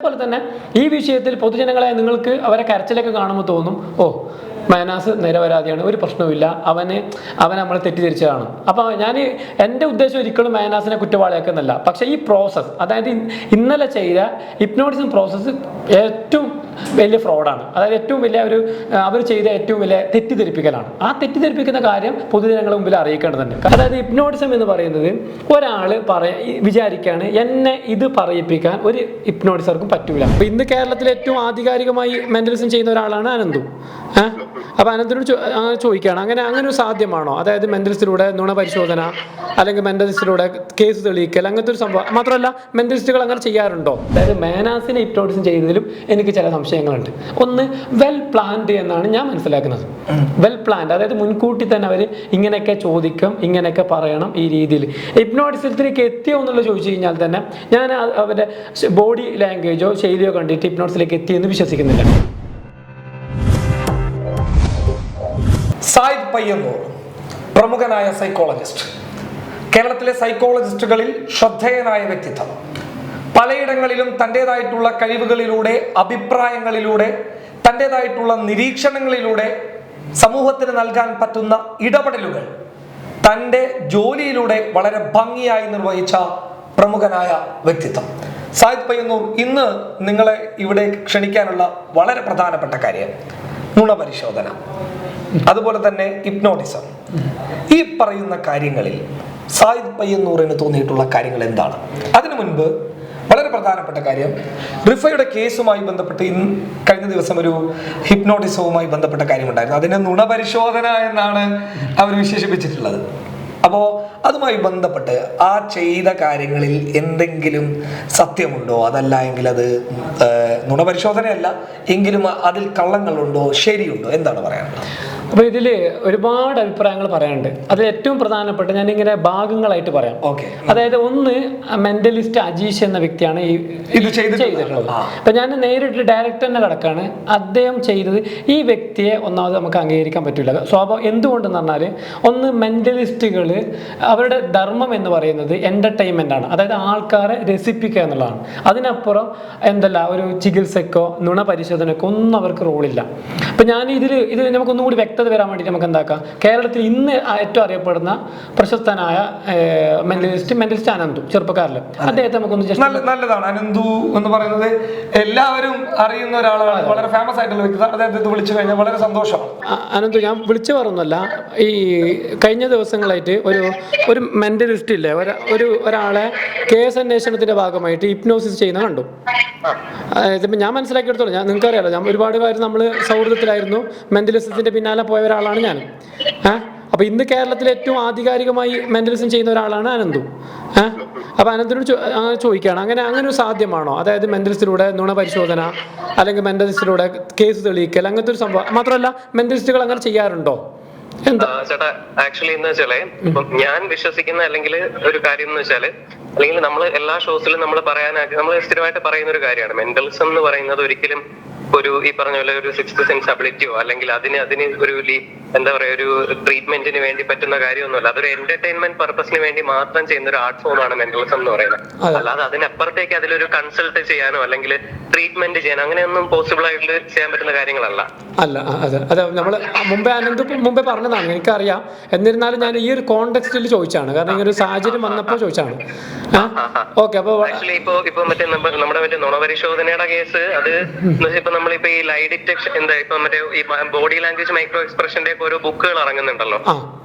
അതുപോലെ തന്നെ ഈ വിഷയത്തിൽ പൊതുജനങ്ങളെ നിങ്ങൾക്ക് അവരെ കരച്ചിലൊക്കെ കാണുമ്പോൾ തോന്നും ഓ മൈനാസ് നിരപരാധിയാണ് ഒരു പ്രശ്നവുമില്ല. അവന് അവൻ നമ്മളെ തെറ്റിദ്ധരിച്ചതാണ്. അപ്പോൾ ഞാൻ എന്റെ ഉദ്ദേശം ഒരിക്കലും മൈനാസിനെ കുറ്റവാളിയാക്കുന്നല്ല പക്ഷേ ഈ പ്രോസസ്സ് അതായത് ഇന്നലെ ചെയ്ത ഹിപ്നോട്ടിസം പ്രോസസ്സ് ഏറ്റവും വലിയ ഫ്രോഡാണ്. അതായത് ഏറ്റവും വലിയ ഒരു അവർ ചെയ്ത ഏറ്റവും വലിയ തെറ്റിദ്ധരിപ്പിക്കലാണ്. ആ തെറ്റിദ്ധരിപ്പിക്കുന്ന കാര്യം പൊതുജനങ്ങളുടെ മുമ്പിൽ അറിയിക്കേണ്ടതുണ്ട്. അതായത് ഹിപ്നോട്ടിസം എന്ന് പറയുന്നത് ഒരാൾ പറയ വിചാരിക്കുകയാണ് എന്നെ ഇത് പറയിപ്പിക്കാൻ ഒരു ഹിപ്നോട്ടിസർക്കും പറ്റൂല. അപ്പൊ ഇന്ന് കേരളത്തിൽ ഏറ്റവും ആധികാരികമായി മെന്റലിസം ചെയ്യുന്ന ഒരാളാണ് അനന്തു. ഏഹ് അപ്പൊ അനന്തിനോട് അങ്ങനെ ചോദിക്കുകയാണ് അങ്ങനെ അങ്ങനെ ഒരു സാധ്യമാണോ? അതായത് മെന്റലിസ്റ്റിലൂടെ നുണ പരിശോധന അല്ലെങ്കിൽ മെന്റലിസ്റ്റിലൂടെ കേസ് തെളിയിക്കൽ അങ്ങനത്തെ ഒരു സംഭവം. മാത്രമല്ല മെന്റലിസ്റ്റുകൾ അങ്ങനെ ചെയ്യാറുണ്ടോ? അതായത് മേനാസിനെ ഹിപ്നോട്ടിസം ചെയ്തതിലും എനിക്ക് ചില സംശയങ്ങളുണ്ട്. ഒന്ന് വെൽ പ്ലാൻഡ് എന്നാണ് ഞാൻ മനസ്സിലാക്കുന്നത്. വെൽ പ്ലാൻഡ് അതായത് മുൻകൂട്ടി തന്നെ അവർ ഇങ്ങനെയൊക്കെ ചോദിക്കും ഇങ്ങനെയൊക്കെ പറയണം ഈ രീതിയിൽ. ഹിപ്നോട്ടിസത്തിലേക്ക് എത്തിയോ എന്നുള്ളത് ചോദിച്ചു കഴിഞ്ഞാൽ തന്നെ ഞാൻ അവരുടെ ബോഡി ലാംഗ്വേജോ ശൈലിയോ കണ്ടിട്ട് ഹിപ്നോട്ടിസിലേക്ക് എത്തിയെന്ന് വിശ്വസിക്കുന്നില്ല. സായിദ് പയ്യന്നൂർ പ്രമുഖനായ സൈക്കോളജിസ്റ്റ് കേരളത്തിലെ സൈക്കോളജിസ്റ്റുകളിൽ ശ്രദ്ധേയനായ വ്യക്തിത്വം. പലയിടങ്ങളിലും തന്റെതായിട്ടുള്ള കഴിവുകളിലൂടെ അഭിപ്രായങ്ങളിലൂടെ തന്റെതായിട്ടുള്ള നിരീക്ഷണങ്ങളിലൂടെ സമൂഹത്തിന് നൽകാൻ പറ്റുന്ന ഇടപെടലുകൾ തന്റെ ജോലിയിലൂടെ വളരെ ഭംഗിയായി നിർവഹിച്ച പ്രമുഖനായ വ്യക്തിത്വം. സായിദ് പയ്യന്നൂർ ഇന്ന് നിങ്ങളെ ഇവിടെ ക്ഷണിക്കാനുള്ള വളരെ പ്രധാനപ്പെട്ട കാര്യം നുണപരിശോധന. അതുപോലെ തന്നെ ഹിപ്നോട്ടിസം. ഈ പറയുന്ന കാര്യങ്ങളിൽ സായിദ് പയ്യന്നൂറിന് തോന്നിയിട്ടുള്ള കാര്യങ്ങൾ എന്താണ്? അതിനു മുൻപ് വളരെ പ്രധാനപ്പെട്ട കാര്യം. റിഫയുടെ കേസുമായി ബന്ധപ്പെട്ട് ഇന്ന് കഴിഞ്ഞ ദിവസം ഒരു ഹിപ്നോട്ടിസവുമായി ബന്ധപ്പെട്ട കാര്യമുണ്ടായിരുന്നു. അതിനെ നുണപരിശോധന എന്നാണ് അവർ വിശേഷിപ്പിച്ചിട്ടുള്ളത്. അപ്പോൾ അതുമായി ബന്ധപ്പെട്ട് ആ ചെയ്ത കാര്യങ്ങളിൽ എന്തെങ്കിലും സത്യമുണ്ടോ? അതല്ല എങ്കിൽ അത് നുണപരിശോധനയല്ല. എങ്കിലും അതിൽ കള്ളങ്ങളുണ്ടോ? ശരിയുണ്ടോ? എന്താണ് പറയാനുള്ളത്? അപ്പോൾ ഇതിൽ ഒരുപാട് അഭിപ്രായങ്ങൾ പറയാനുണ്ട്. അതിൽ ഏറ്റവും പ്രധാനപ്പെട്ട ഞാൻ ഇങ്ങനെ ഭാഗങ്ങളായിട്ട് പറയാം. ഓക്കെ. അതായത് ഒന്ന് മെന്റലിസ്റ്റ് അജീഷ് എന്ന വ്യക്തിയാണ് ഈ ഇത് ചെയ്തിട്ടുള്ളത്. അപ്പൊ ഞാൻ നേരിട്ട് ഡയറക്റ്റ് തന്നെ കിടക്കാണ് അദ്ദേഹം ചെയ്തത് ഈ വ്യക്തിയെ ഒന്നാമത് നമുക്ക് അംഗീകരിക്കാൻ പറ്റില്ല. സ്വാഭാവം എന്തുകൊണ്ടെന്ന് പറഞ്ഞാൽ ഒന്ന് മെന്റലിസ്റ്റുകൾ അവരുടെ ധർമ്മം എന്ന് പറയുന്നത് എന്റർടൈൻമെന്റ് ആണ്. അതായത് ആൾക്കാരെ രസിപ്പിക്കുക എന്നുള്ളതാണ്. അതിനപ്പുറം എന്തല്ല ഒരു ചികിത്സക്കോ നുണ പരിശോധനക്കോ ഒന്നും അവർക്ക് റോളില്ല അപ്പൊ ഞാൻ ഇതിൽ ഇത് നമുക്കൊന്നും കൂടി വ്യക്തത വരാൻ വേണ്ടിയിട്ട് നമുക്ക് എന്താക്കാം? കേരളത്തിൽ ഇന്ന് ഏറ്റവും അറിയപ്പെടുന്ന പ്രശസ്തനായ മെന്റലിസ്റ്റ് മെന്റലിസ്റ്റ് അനന്തു ചെറുപ്പക്കാരിൽ അദ്ദേഹത്തെ നമുക്കൊന്ന് ജസ്റ്റ് നല്ലതാണ്. അനന്തു എന്ന് പറയുന്നത് എല്ലാവരും അറിയുന്ന ഒരാളാണ്. വളരെ ഫേമസ് ആയിട്ടുള്ള വ്യക്തി. അദ്ദേഹത്തെ വിളിച്ചു കഴിഞ്ഞാൽ വളരെ സന്തോഷമാണ് അനന്തു ഞാൻ വിളിച്ചു പറഞ്ഞല്ല ഈ കഴിഞ്ഞ ദിവസങ്ങളായിട്ട് ഒരു ഒരു മെന്റലിസ്റ്റ് ഇല്ലേ? ഒരു ഒരാളെ കേസ് അന്വേഷണത്തിന്റെ ഭാഗമായിട്ട് ഹിപ്നോസിസ് ചെയ്യുന്ന കണ്ടു. അതായത് ഞാൻ ഞാൻ മനസ്സിലാക്കിയെടുത്തോളൂ. ഞാൻ നിങ്ങൾക്ക് അറിയാലോ ഞാൻ ഒരുപാട് കാര്യം നമ്മൾ സൗഹൃദത്തിലായിരുന്നു. മെന്റലിസത്തിന്റെ പിന്നാലെ പോയ ഒരാളാണ് ഞാൻ ഏഹ് അപ്പൊ ഇന്ന് കേരളത്തിൽ ഏറ്റവും ആധികാരികമായി മെന്റലിസം ചെയ്യുന്ന ഒരാളാണ് അനന്തു. ഏഹ് അപ്പൊ അനന്തിനോട് അങ്ങനെ ചോദിക്കുകയാണ്. അങ്ങനെ അങ്ങനെ ഒരു സാധ്യമാണോ? അതായത് മെന്റലിസ്റ്റിലൂടെ നുണ പരിശോധന അല്ലെങ്കിൽ മെന്റലിസ്റ്റിലൂടെ കേസ് തെളിയിക്കൽ അങ്ങനത്തെ ഒരു സംഭവം. മാത്രമല്ല മെന്റലിസ്റ്റുകൾ അങ്ങനെ ചെയ്യാറുണ്ടോ? ആ, ചേട്ടാ ആക്ച്വലി എന്ന് വെച്ചാൽ ഞാൻ വിശ്വസിക്കുന്ന അല്ലെങ്കിൽ ഒരു കാര്യം എന്ന് വെച്ചാൽ അല്ലെങ്കിൽ നമ്മൾ എല്ലാ ഷോസിലും നമ്മൾ പറയാനാക്കി നമ്മൾ സ്ഥിരമായിട്ട് പറയുന്ന ഒരു കാര്യമാണ്. മെന്റലിസം എന്ന് പറയുന്നത് ഒരിക്കലും ഒരു ഈ പറഞ്ഞ പോലെ ഒരു സിക്സ് സെൻസ് അബിലിറ്റിയോ അല്ലെങ്കിൽ അതിന് അതിന് ഒരു എന്താ പറയാ ഒരു ട്രീറ്റ്മെന്റിന് വേണ്ടി പറ്റുന്ന കാര്യമൊന്നുമല്ല. അതൊരു എന്റർടൈൻമെന്റ് പർപ്പസിന് വേണ്ടി മാത്രം ചെയ്യുന്ന ഒരു ആർട്ട് ഫോമാണ് മെന്റൽസം എന്ന് പറയുന്നത്. അല്ലാതെ അതിനപ്പുറത്തേക്ക് അതിലൊരു കൺസൾട്ട് ചെയ്യാനോ അല്ലെങ്കിൽ ട്രീറ്റ്മെന്റ് ചെയ്യാനോ അങ്ങനെയൊന്നും പോസിബിൾ ആയിട്ട് ചെയ്യാൻ പറ്റുന്ന കാര്യങ്ങളല്ല. അല്ല അതെ. അതെ നമ്മൾ മുമ്പേ അനന്ത് മുമ്പേ പറഞ്ഞതാണ് എനിക്കറിയാം. എന്നിരുന്നാലും ഞാൻ ഈ ഒരു കോണ്ടെക്സ്റ്റിൽ ചോദിച്ചാണ് കാരണം ഈ ഒരു സാഹചര്യം വന്നപ്പോൾ ചോദിച്ചാണ് ഓക്കെ അപ്പോൾ ഇപ്പൊ ഇപ്പൊ മറ്റേ നമ്മ- നമ്മുടെ മറ്റേ നുണപരിശോധനയുടെ കേസ് അത് ഇപ്പൊ നമ്മളിപ്പോ ഈ ലൈ ഡിറ്റക്ഷൻ എന്താ ഇപ്പൊ മറ്റേ ഈ ബോഡി ലാംഗ്വേജ് മൈക്രോ എക്സ്പ്രഷന്റെ ഒക്കെ ഓരോ ബുക്കുകൾ ഇറങ്ങുന്നുണ്ടല്ലോ.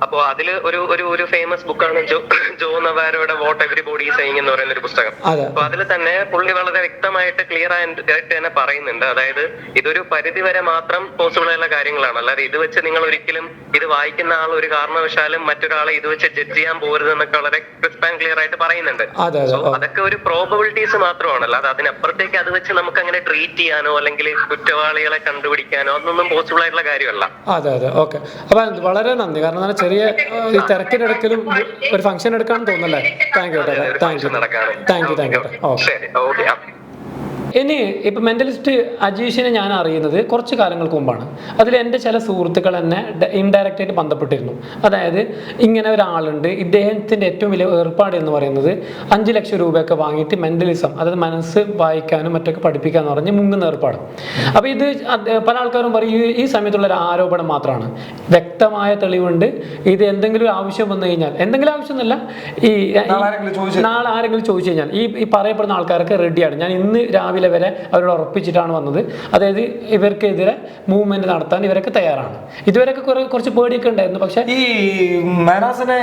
അപ്പൊ അതിൽ ഒരു ഒരു ഒരു ഫേമസ് ബുക്കാണ് ജോ ജോ നവാരോയുടെ വോട്ട് എവറി ബോഡി സൈങ് എന്ന് പറയുന്ന ഒരു പുസ്തകം. അപ്പൊ അതിൽ തന്നെ പുള്ളി വളരെ വ്യക്തമായിട്ട് ക്ലിയർ ആയിട്ട് തന്നെ പറയുന്നുണ്ട്. അതായത് ഇതൊരു പരിധി വരെ മാത്രം പോസിബിൾ ആയുള്ള കാര്യങ്ങളാണ്. അല്ലാതെ ഇത് വെച്ച് നിങ്ങൾ ഒരിക്കലും ഇത് വായിക്കുന്ന ആൾ ഒരു കാരണവശാലും മറ്റൊരാളെ ഇത് വെച്ച് ജഡ്ജ് ചെയ്യാൻ പോരുത് എന്നൊക്കെ വളരെ ക്രിസ്പ് ആൻഡ് ക്ലിയർ ആയിട്ട് പറയുന്നുണ്ട്. സോ അതൊക്കെ ഒരു പ്രോബബിലിറ്റീസ് മാത്രമാണ്. അല്ലാതെ അതിനപ്പുറത്തേക്ക് അത് വെച്ച് നമുക്ക് അങ്ങനെ ട്രീറ്റ് ചെയ്യാനോ അല്ലെങ്കിൽ കുറ്റവാളികളെ കണ്ടുപിടിക്കാനോ അതൊന്നും പോസിബിൾ ആയിട്ടുള്ള കാര്യമല്ല. അതെ അതെ. ഓക്കെ അപ്പോൾ വളരെ നന്ദി. കാരണം ചെറിയ തിരക്കിനിടക്കലും ഈ ഒരു ഫംഗ്ഷൻ എടുക്കാൻ തോന്നല്ലേ thank you thank you thank you thank you okay ഇനി ഇപ്പൊ മെന്റലിസ്റ്റ് അജീഷിനെ ഞാൻ അറിയുന്നത് കുറച്ച് കാലങ്ങൾക്ക് മുമ്പാണ്. അതിൽ എന്റെ ചില സുഹൃത്തുക്കൾ എന്നെ ഇൻഡയറക്റ്റ് ആയിട്ട് ബന്ധപ്പെട്ടിരുന്നു. അതായത് ഇങ്ങനെ ഒരാളുണ്ട് ഇദ്ദേഹത്തിന്റെ ഏറ്റവും വലിയ ഏർപ്പാട് എന്ന് പറയുന്നത് അഞ്ച് ലക്ഷം രൂപയൊക്കെ വാങ്ങിയിട്ട് മെന്റലിസം അതായത് മനസ്സ് വായിക്കാനും മറ്റൊക്കെ പഠിപ്പിക്കാന്ന് പറഞ്ഞ് മുങ്ങുന്ന ഏർപ്പാട്. അപ്പോൾ ഇത് പല ആൾക്കാരും പറയും ഈ- സമയത്തുള്ള ഒരു ആരോപണം മാത്രമാണ്. വ്യക്തമായ തെളിവുണ്ട്. ഇത് എന്തെങ്കിലും ആവശ്യം വന്നു കഴിഞ്ഞാൽ എന്തെങ്കിലും ആവശ്യമൊന്നുമല്ല. ഈ നാളെ ആരെങ്കിലും ചോദിച്ചു കഴിഞ്ഞാൽ. ഈ ഈ പറയപ്പെടുന്ന ആൾക്കാർക്ക് റെഡിയാണ് ഞാൻ ഇന്ന് രാവിലെ വരെ അവരോട് ഉറപ്പിച്ചിട്ടാണ് വന്നത്. അതായത് ഇവർക്കെതിരെ മൂവ്മെന്റ് നടത്താൻ ഇവരൊക്കെ തയ്യാറാണ്. ഇതുവരെയൊക്കെ കുറെ കുറച്ച് പേടിയൊക്കെ ഉണ്ടായിരുന്നു. പക്ഷെ ഈ മാനാസിനെ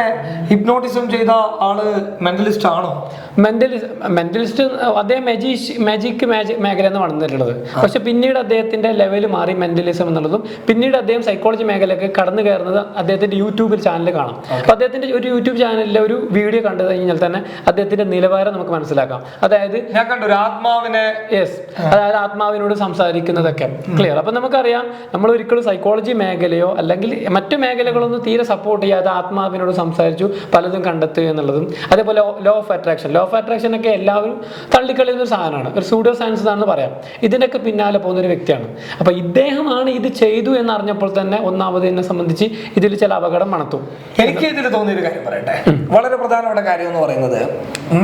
ഹിപ്നോട്ടിസം ചെയ്ത ആൾ മെന്റലിസ്റ്റ് ആണോ? മെന്റലിസ്റ്റ് മെന്റലിസ്റ്റ് അദ്ദേഹം മെജീഷ് മാജിക് മേഖല എന്ന് വന്നിട്ടുള്ളത് പക്ഷെ പിന്നീട് അദ്ദേഹത്തിന്റെ ലെവൽ മാറി മെന്റലിസം എന്നുള്ളതും പിന്നീട് അദ്ദേഹം സൈക്കോളജി മേഖലയൊക്കെ കടന്നു കയറുന്നത് അദ്ദേഹത്തിന്റെ യൂട്യൂബിൽ ചാനൽ കാണാം. അപ്പൊ അദ്ദേഹത്തിന്റെ ഒരു യൂട്യൂബ് ചാനലിലെ ഒരു വീഡിയോ കണ്ടു കഴിഞ്ഞാൽ തന്നെ അദ്ദേഹത്തിന്റെ നിലവാരം നമുക്ക് മനസ്സിലാക്കാം. അതായത് ഞാൻ കണ്ടു ഒരു ആത്മാവിനെ യെസ് അതായത് ആത്മാവിനോട് സംസാരിക്കുന്നതൊക്കെ. ക്ലിയർ അപ്പൊ നമുക്കറിയാം നമ്മൾ ഒരിക്കലും സൈക്കോളജി മേഖലയോ അല്ലെങ്കിൽ മറ്റു മേഖലകളൊന്നും തീരെ സപ്പോർട്ട് ചെയ്യാതെ ആത്മാവിനോട് സംസാരിച്ചു പലതും കണ്ടെത്തുക എന്നുള്ളതും. അതേപോലെ law of attraction law of attraction ഒക്കെ എല്ലാവരും തള്ളിക്കളയുന്ന ഒരു സാധനമാണ്. ഒരു സൂഡോ സയൻസ് ആണെന്ന് പറയാം. ഇതിനൊക്കെ പിന്നാലെ പോകുന്ന ഒരു വ്യക്തിയാണ്. അപ്പൊ ഇദ്ദേഹമാണ് ഇത് ചെയ്തു എന്ന് അറിഞ്ഞപ്പോൾ തന്നെ ഒന്നാമത് എന്നെ സംബന്ധിച്ച് ഇതിൽ ചില അപകടം മണത്തു. എനിക്ക് ഇതിൽ തോന്നിയ ഒരു കാര്യം പറയട്ടെ. വളരെ പ്രധാനപ്പെട്ട കാര്യം എന്ന് പറയുന്നത്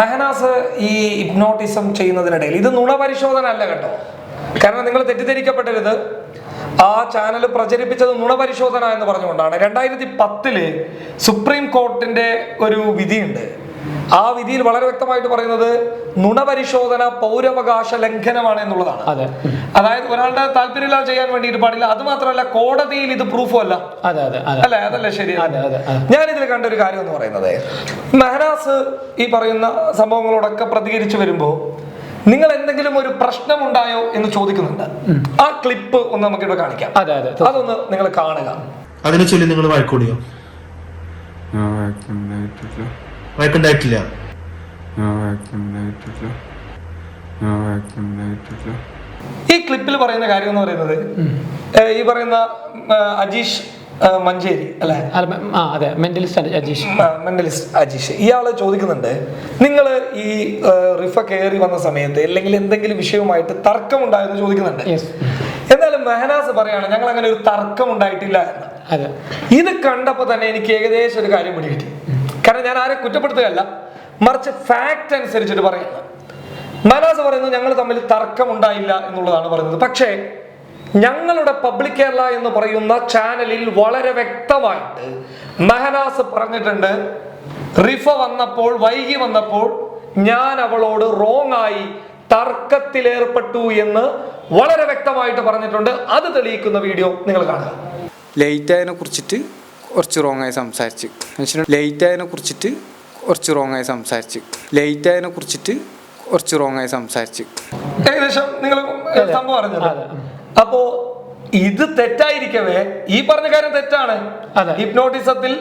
മെഹനാസ് ഈ ഹിപ്നോട്ടിസം ചെയ്യുന്നതിനിടയിൽ ഇത് നുണ പരിശോധന അല്ല കേട്ടോ. കാരണം നിങ്ങൾ തെറ്റിദ്ധരിക്കപ്പെട്ടരുത് ആ ചാനൽ പ്രചരിപ്പിച്ചത് നുണ പരിശോധന എന്ന് പറഞ്ഞുകൊണ്ടാണ്. രണ്ടായിരത്തി പത്തിൽ സുപ്രീം കോർട്ടിന്റെ ഒരു വിധിയുണ്ട്. ആ വിധിയിൽ വളരെ വ്യക്തമായിട്ട് പറയുന്നത് നുണ പരിശോധന പൗരവകാശ ലംഘനമാണ് എന്നുള്ളതാണ്. അതെ. അതായത് ഒരാളുടെ താല്പര്യമില്ലാതെ ചെയ്യാൻ വേണ്ടിയിട്ട് പാടില്ല. അത് മാത്രമല്ല കോടതിയിൽ ഇത് പ്രൂഫും അല്ല. അല്ലേ? അതല്ലേ ശരി? ഞാൻ ഇതിൽ കണ്ട ഒരു കാര്യം എന്ന് പറയുന്നത്. മെഹനാസ് ഈ പറയുന്ന സംഭവങ്ങളോടൊക്കെ പ്രതികരിച്ചു വരുമ്പോ നിങ്ങൾ എന്തെങ്കിലും ഒരു പ്രശ്നം ഉണ്ടായോ എന്ന് ചോദിക്കുന്നുണ്ട്. ആ ക്ലിപ്പ് ഒന്ന് നമുക്ക് ഇവിടെ കാണിക്കാം. അതെ അതെ അതൊന്ന് നിങ്ങൾ കാണുക. അതിനെ ചൊല്ലി നിങ്ങൾ വഴക്കൂടിയോ? വഴക്കുണ്ടായിട്ടില്ല ഈ ക്ലിപ്പിൽ പറയുന്ന കാര്യം എന്ന് പറയുന്നത് ഈ പറയുന്ന അജീഷ് മഞ്ചേരി അല്ലെ? ആ അതെ മെന്റലിസ്റ്റ് അജീഷ്. മെന്റലിസ്റ്റ് അജീഷ്. ഇയാളെ ചോദിക്കുന്നുണ്ട് നിങ്ങൾ ഈ റിഫ കയറി വന്ന സമയത്ത് അല്ലെങ്കിൽ എന്തെങ്കിലും വിഷയവുമായിട്ട് തർക്കം ഉണ്ടായെന്ന് ചോദിക്കുന്നുണ്ട് എന്നാലും മെഹനാസ് പറയാണ് ഞങ്ങൾ അങ്ങനെ ഒരു തർക്കം ഉണ്ടായിട്ടില്ല എന്ന് ഇത് കണ്ടപ്പോ തന്നെ എനിക്ക് ഏകദേശം ഒരു കാര്യം പിടി കിട്ടി കാരണം ഞാൻ ആരെ കുറ്റപ്പെടുത്തുകയല്ല മറിച്ച് ഫാക്ട് അനുസരിച്ചിട്ട് പറയുന്നത് മനാസ് പറയുന്നത് ഞങ്ങൾ തമ്മിൽ തർക്കം ഉണ്ടായില്ല എന്നുള്ളതാണ് പറയുന്നത്. പക്ഷേ ഞങ്ങളുടെ പബ്ലിക് കേരള എന്ന് പറയുന്ന ചാനലിൽ വളരെ വ്യക്തമായിട്ട് മെഹനാസ് പറഞ്ഞിട്ടുണ്ട് റിഫ വന്നപ്പോൾ വൈകി വന്നപ്പോൾ ഞാൻ അവളോട് റോങ് ആയി തർക്കത്തിലേർപ്പെട്ടു എന്ന് വളരെ വ്യക്തമായിട്ട് പറഞ്ഞിട്ടുണ്ട്. അത് തെളിയിക്കുന്ന വീഡിയോ നിങ്ങൾ കാണുക. ലേറ്റ് ആയതിനെ കുറിച്ചിട്ട് കുറച്ച് റോങ് ആയി സംസാരിച്ച്. ലേറ്റ് ആയതിനെ കുറിച്ചിട്ട് കുറച്ച് റോങ് ആയി സംസാരിച്ച്. ലേറ്റ് ആയതിനെ കുറിച്ചിട്ട് കുറച്ച് റോങ് ആയി സംസാരിച്ച്. ഏകദേശം നിങ്ങൾ സംഭവം അറിഞ്ഞല്ലോ അതെ. ഇത് തെറ്റായിരിക്കവേ. ഈ പറഞ്ഞ കാര്യം തെറ്റാണ്. ഹിപ്നോട്ടിസത്തിൽ